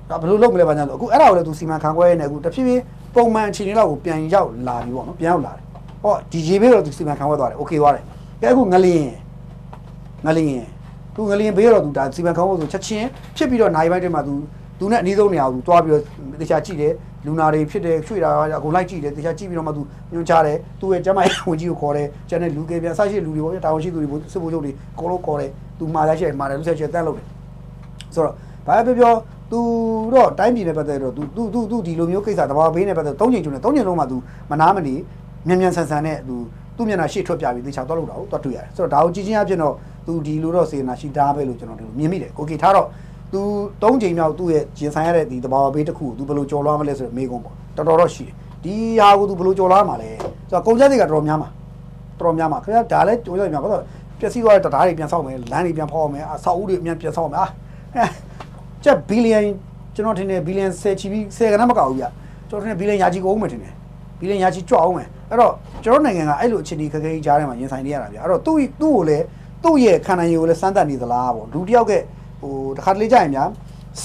ဒါဘလို့လုပ်မလဲဘာညာဆိုအခုအဲ့ဒါကိုလည်းသူစီမံခန့်ခွဲနေအခုတဖြည်းဖြည်းပုံမှန်အခြေအနေလောက်ကိုပြန်ရောက်လာပြီပေါ့နော်ပြန်ရောက်လာတယ်ဟောဒီရေဘေးတော့သူစီမံခန့်ခွဲသွားတယ်โอเคသွားတယ်ကဲအခုငလျင်ငလျင်သူငလျင်ဘေးတော့သူဒါစီမံခန့်ခွဲဆိုချက်ချင်းဖြစ်ပြီးတော့နိုင်ပိုင်းတွေမှာသူသူနဲ့အနည်းဆုံးနေရာကိုသူတွားပြီးတော့တခြားကြည့်တယ် လူနာတွေဖြစ်တယ်ရွှေ့တာအကုန်လိုက်ကြည့်တယ်တခြားကြည့်ပြီးတော့မှသူညွှန်ကြားတယ်သူ့ရဲ့ကျမရဲ့ဝင်ကြီးကိုခေါ်တယ်ကျန်တဲ့လူကေပြန်ဆရှိလူတွေပေါ့တာဝန်ရှိသူတွေပေါ့စစ်ဘိုလ်ချုပ်တွေအကုန်လုံးခေါ်တယ်သူမာရရှိတယ်မာတယ်လူဆက်ရှိတယ်တန်းလုပ်တယ်ဆိုတော့ဘာပဲပြောသူတော့တိုင်းပြည်နဲ့ပတ်သက်တော့သူသူသူသူဒီလိုမျိုးကိစ္စတဘာဘေးနဲ့ပတ်သက်သုံးချိန်ကျုံနဲ့သုံးချိန်လုံးမှာသူမနာမနေမြန်မြန်ဆန်ဆန်နဲ့သူသူမျက်နှာရှေ့ထွက်ပြပြီးတေချာတော့လို့တော့တော့တွေ့ရတယ်ဆိုတော့ဒါကိုကြည့်ချင်းအဖြစ်တော့သူဒီလိုတော့စေနာရှိတာပဲလို့ကျွန်တော်တို့မြင်မိတယ်ကိုကီထားတော့ သူသုံးချိန်မြောက်သူ့ရဲ့ဂျင်ဆိုင်ရတဲ့ဒီတဘာဘေးတစ်ခုကိုသူဘယ်လိုကြော်လွှားမလဲဆိုတော့မေးခွန်းပေါ့တော်တော်တော့ရှိတယ်ဒီဟာကိုသူဘယ်လိုကြော်လွှားမှာလဲဆိုတော့ကုန်ကြတွေကတော်တော်များမှာတော်တော်များမှာခင်ဗျာဒါလည်းကြော်ရများဘာလို့ပျက်စီးသွားတဲ့တရားတွေပြန်ဆောက်မယ်လမ်းတွေပြန်ဖောက်မယ်အဆောက်အဦတွေအမြန်ပြန်ဆောက်မယ်အာကျက်ဘီလီယံကျွန်တော်ထင်တယ်ဘီလီယံ10ချီပြီး10ကနမကောက်ဘူးဗျကျွန်တော်ထင်တယ်ဘီလီယံရာချီကိုအောင်မယ်ထင်တယ်ဘီလီယံရာချီကြွအောင်မယ်အဲ့တော့ကျွန်တော်နိုင်ငံကအဲ့လိုအခြေအနေခက်ခဲကြီးကြားထဲမှာရင်ဆိုင်နေရတာဗျအဲ့တော့သူ့သူ့ကိုလည်းသူ့ရဲ့ခန္ဓာရည်ကိုလည်းစမ်းသပ်နေသလားပေါ့လူတစ်ယောက်က ဟိုတစ်ခါတလေကြာရင်များ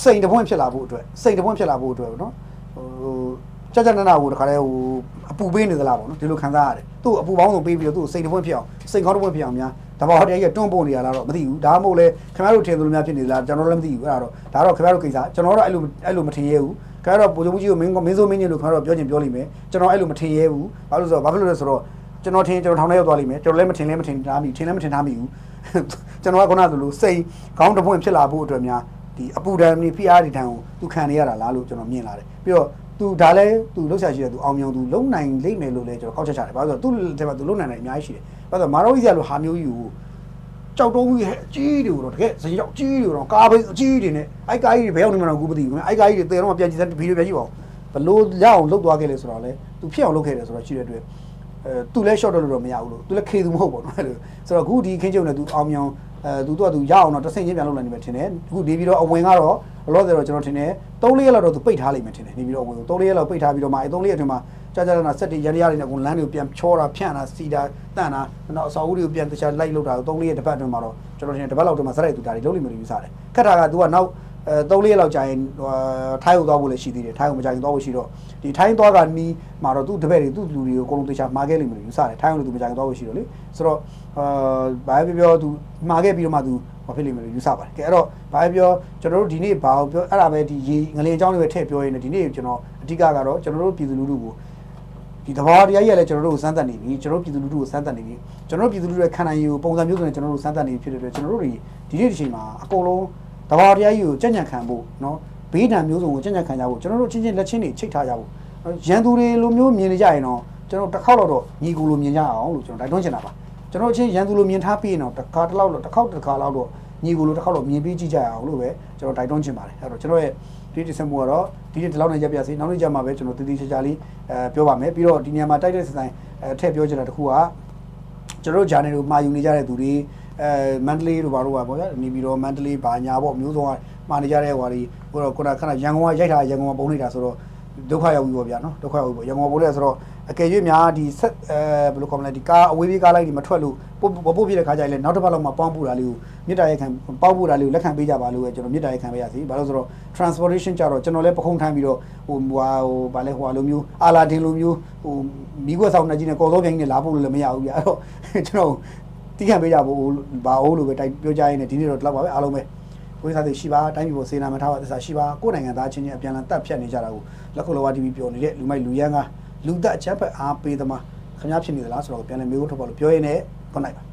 စိန်တစ်ပွင့်ဖြစ်လာဖို့အတွက်စိန်တစ်ပွင့်ဖြစ်လာဖို့အတွက်ပေါ့နော်ဟိုကြကြနနာကိုတခါတည်းဟိုအပူပေးနေသလားပေါ့နော်ဒီလိုခံစားရတယ်သူ့အပူပေါင်းစုံပေးပြီးတော့သူ့စိန်တစ်ပွင့်ဖြစ်အောင်စိန်ကောင်းတစ်ပွင့်ဖြစ်အောင်များတဘာဟတည်းရဲ့တွန်းပို့နေရလားတော့မသိဘူးဒါမှမဟုတ်လေခင်ဗျားတို့ထင်သလိုများဖြစ်နေလားကျွန်တော်လည်းမသိဘူးအဲ့ဒါတော့ဒါတော့ခင်ဗျားတို့ကိစ္စကျွန်တော်တော့အဲ့လိုအဲ့လိုမထင်ရဲဘူးခင်ဗျားတို့ပုံစံကြီးကိုမင်းမင်းစိုးမင်းကြီးလို့ခင်ဗျားတို့ပြောချင်ပြောလိမ့်မယ်ကျွန်တော်အဲ့လိုမထင်ရဲဘူးဘာလို့ဆိုတော့ဘာဖြစ်လို့လဲဆိုတော့ကျွန်တော်ထင်ကျွန်တော်ထောင်ထဲရောက်သွားလိမ့်မယ်ကျွန်တော်လည်းမထင်လည်းမထင်ထားမိထင်လည်းမထင်ထားမိဘူး ကျွန်တော်ကခုနကလိုစိန်ခေါင်းတစ်ပွင့်ဖြစ်လာဖို့အတွက်များဒီအပူဒဏ်นี่ဖိအားဒီတန်းကိုသူခံနေရတာလားလို့ကျွန်တော်မြင်လာတယ်ပြီးတော့သူဒါလဲသူလှုပ်ရှားရှိတယ်သူအောင်မြင်သူလုံနိုင်လိမ့်မယ်လို့လဲကျွန်တော်ကောက်ချက်ချတယ်ဘာလို့ဆိုတော့သူ့လက်ထဲမှာသူလုံနိုင်တယ်အများကြီးရှိတယ်ဘာလို့ဆိုတော့မာရောကြီးကလိုဟာမျိုးကြီးကိုကြောက်တုံးကြီးဟဲ့အကြီးတွေတော့တကယ်စင်ကြောက်ကြီးတွေတော့ကားပိတ်အကြီးတွေနဲ့အိုက်ကားကြီးတွေဘယ်ရောက်နေမှတော့ကူမသိဘူးအိုက်ကားကြီးတွေတေတော့ပြန်ကြည့်စမ်းဗီဒီယိုပြန်ကြည့်ပါဦးဘလို့ရအောင်လှုပ်သွားခဲ့လဲဆိုတော့လေသူဖြစ်အောင်လှုပ်ခဲ့တယ်ဆိုတော့ရှိတဲ့အတွက် အဲသူလည်း short တော့လို့တော့မရဘူးလို့သူလည်းခေသူမဟုတ်ပေါ့နော်အဲ့လိုဆိုတော့အခုဒီခင်းကျုံနဲ့သူအောင်မြောင်အဲသူတော့သူရအောင်တော့တဆင့်ချင်းပြန်လုပ်နိုင်နေမယ်ထင်တယ်အခုနေပြီးတော့အဝင်ကတော့လောလောဆယ်တော့ကျွန်တော်ထင်တယ်3-4ရက်လောက်တော့သူပိတ်ထားလိမ့်မယ်ထင်တယ်နေပြီးတော့အဝင်ကို3-4ရက်လောက်ပိတ်ထားပြီးတော့မှအဲ3-4ရက်အတွင်းမှာကြာကြာနာစက်တွေရန်ရတွေနဲ့အကုန်လမ်းတွေကိုပြန်ချောတာဖြန့်တာစီတာတန့်တာနောက်အစာအုပ်တွေကိုပြန်တခြားလိုက်လောက်တာ3-4ရက်တစ်ပတ်အတွင်းမှာတော့ကျွန်တော်ထင်တယ်တစ်ပတ်လောက်အတွင်းမှာစက်ရိုက်သူတာတွေလုံးလိမ့်မယ်လို့ယူဆတယ်ခက်တာကသူကနောက် အဲ3-4ရက်လောက်ကြာရင်ထိုင်းကိုသွားဖို့လည်းရှိသေးတယ်ထိုင်းကိုမကြာရင်သွားဖို့ရှိတော့ဒီထိုင်းသွားကနီးမှာတော့သူ့တပည့်တွေသူ့လူတွေကိုအကုန်လုံးတခြားမှာခဲ့လိမ့်မယ်လို့ယူဆတယ်ထိုင်းကိုလည်းသူမကြာရင်သွားဖို့ရှိတော့လေဆိုတော့အာဘာပဲပြောသူမှာခဲ့ပြီးတော့မှသူမဖြစ်လိမ့်မယ်လို့ယူဆပါတယ်ကဲအဲ့တော့ဘာပဲပြောကျွန်တော်တို့ဒီနေ့ဘာကိုပြောအဲ့ဒါပဲဒီရေငလင်အကြောင်းလေးပဲထည့်ပြောရင်းနဲ့ဒီနေ့ကျွန်တော်အဓိကကတော့ကျွန်တော်တို့ပြည်သူလူထုကိုဒီသဘောတရားကြီးကလည်းကျွန်တော်တို့ကိုစမ်းသပ်နေပြီကျွန်တော်တို့ပြည်သူလူထုကိုစမ်းသပ်နေပြီကျွန်တော်တို့ပြည်သူလူထုရဲ့ခံနိုင်ရည်ကိုပုံစံမျိုးစုံနဲ့ကျွန်တော်တို့စမ်းသပ်နေဖြစ်တဲ့အတွက်ကျွန်တော်တို့တွေဒီနေ့ဒီချိန်မှာအကုန်လုံး တဘာတရားကြီးကိုကြံ့ကြံ့ခံဖို့နော်ဘေးဒဏ်မျိုးစုံကိုကြံ့ကြံ့ခံကြဖို့ကျွန်တော်တို့ချင်းချင်းလက်ချင်းတွေချိတ်ထားကြဖို့ရန်သူတွေလိုမျိုးမြင်နေကြရင်တော့ကျွန်တော်တစ်ခေါက်တော့တော့ညီကိုလိုမြင်ကြအောင်လို့ကျွန်တော်တိုက်တွန်းချင်တာပါကျွန်တော်ချင်းရန်သူလိုမြင်ထားပြီးရင်တော့တစ်ခါတစ်လောက်တော့တစ်ခေါက်တစ်ခါလောက်တော့ညီကိုလိုတစ်ခေါက်တော့မြင်ပြီးကြည့်ကြအောင်လို့ပဲကျွန်တော်တိုက်တွန်းချင်ပါတယ်အဲ့တော့ကျွန်တော်ရဲ့ဒီဒီဇင်ဘာကတော့ဒီဒီဒီလောက်နဲ့ရပ်ပြစီနောက်နေ့ကျမှပဲကျွန်တော်တည်တည်ချာချာလေးအဲပြောပါမယ်ပြီးတော့ဒီနေရာမှာတိုက်တဲ့စတိုင်းအဲထည့်ပြောချင်တာတစ်ခုကကျွန်တော်တို့ journal ကိုမှာယူနေကြတဲ့သူတွေ အဲမန္တလေးတို့ဘာလို့ပါပေါ့ဗျာနေပြီးတော့မန္တလေးဘာညာပေါ့မျိုးစုံကမှာနေကြတဲ့ဟွာတွေဟိုတော့ခုနကခဏရန်ကုန်ကရိုက်ထားရန်ကုန်ကပုံနေတာဆိုတော့ဒုက္ခရောက်ပြီပေါ့ဗျာနော်ဒုက္ခရောက်ပြီပေါ့ရန်ကုန်ကပုံနေတာဆိုတော့အကယ်၍များဒီဆက်အဲဘယ်လိုခေါ်မလဲဒီကားအဝေးပြေးကားလိုက်ဒီမထွက်လို့ပို့ပို့ပြတဲ့ခါကျရင်လည်းနောက်တစ်ပတ်လောက်မှပေါင်းပူတာလေးကိုမြေတားရိုက်ခံပေါင်းပူတာလေးကိုလက်ခံပေးကြပါလို့ပဲကျွန်တော်မြေတားရိုက်ခံပေးရစီဘာလို့ဆိုတော့ transportation ကြတော့ကျွန်တော်လည်းပခုံးထမ်းပြီးတော့ဟိုဟိုဟိုဗာလဲဟိုလိုမျိုးအာလာဒင်လိုမျိုးဟိုမိခွက်ဆောင်နေကြီးနဲ့ကော်စောပြိုင်နဲ့လာဖို့လည်းမရဘူးဗျအဲ့တော့ကျွန်တော် တီးခံပေးကြဖို့ဘာအိုးလို့ပဲတိုက်ပြောကြရင်းနဲ့ဒီနေ့တော့ဒီလောက်ပါပဲအားလုံးပဲဝိသသိရှိပါတိုင်းပြည်ပေါ်စေနာမထားပါသစ္စာရှိပါကိုယ်နိုင်ငံသားချင်းချင်းအပြန်အလှန်တက်ဖြတ်နေကြတာကိုလက်ခုလောဝါ TV ပြောနေတဲ့လူမိုက်လူရန်ကလူသက်အချက်ဖက်အားပေးသမားခင်ဗျားဖြစ်နေသလားဆိုတော့ပြန်လဲမေးဖို့ထုတ်ပါလို့ပြောရင်းနဲ့ခုနိုင်ပါ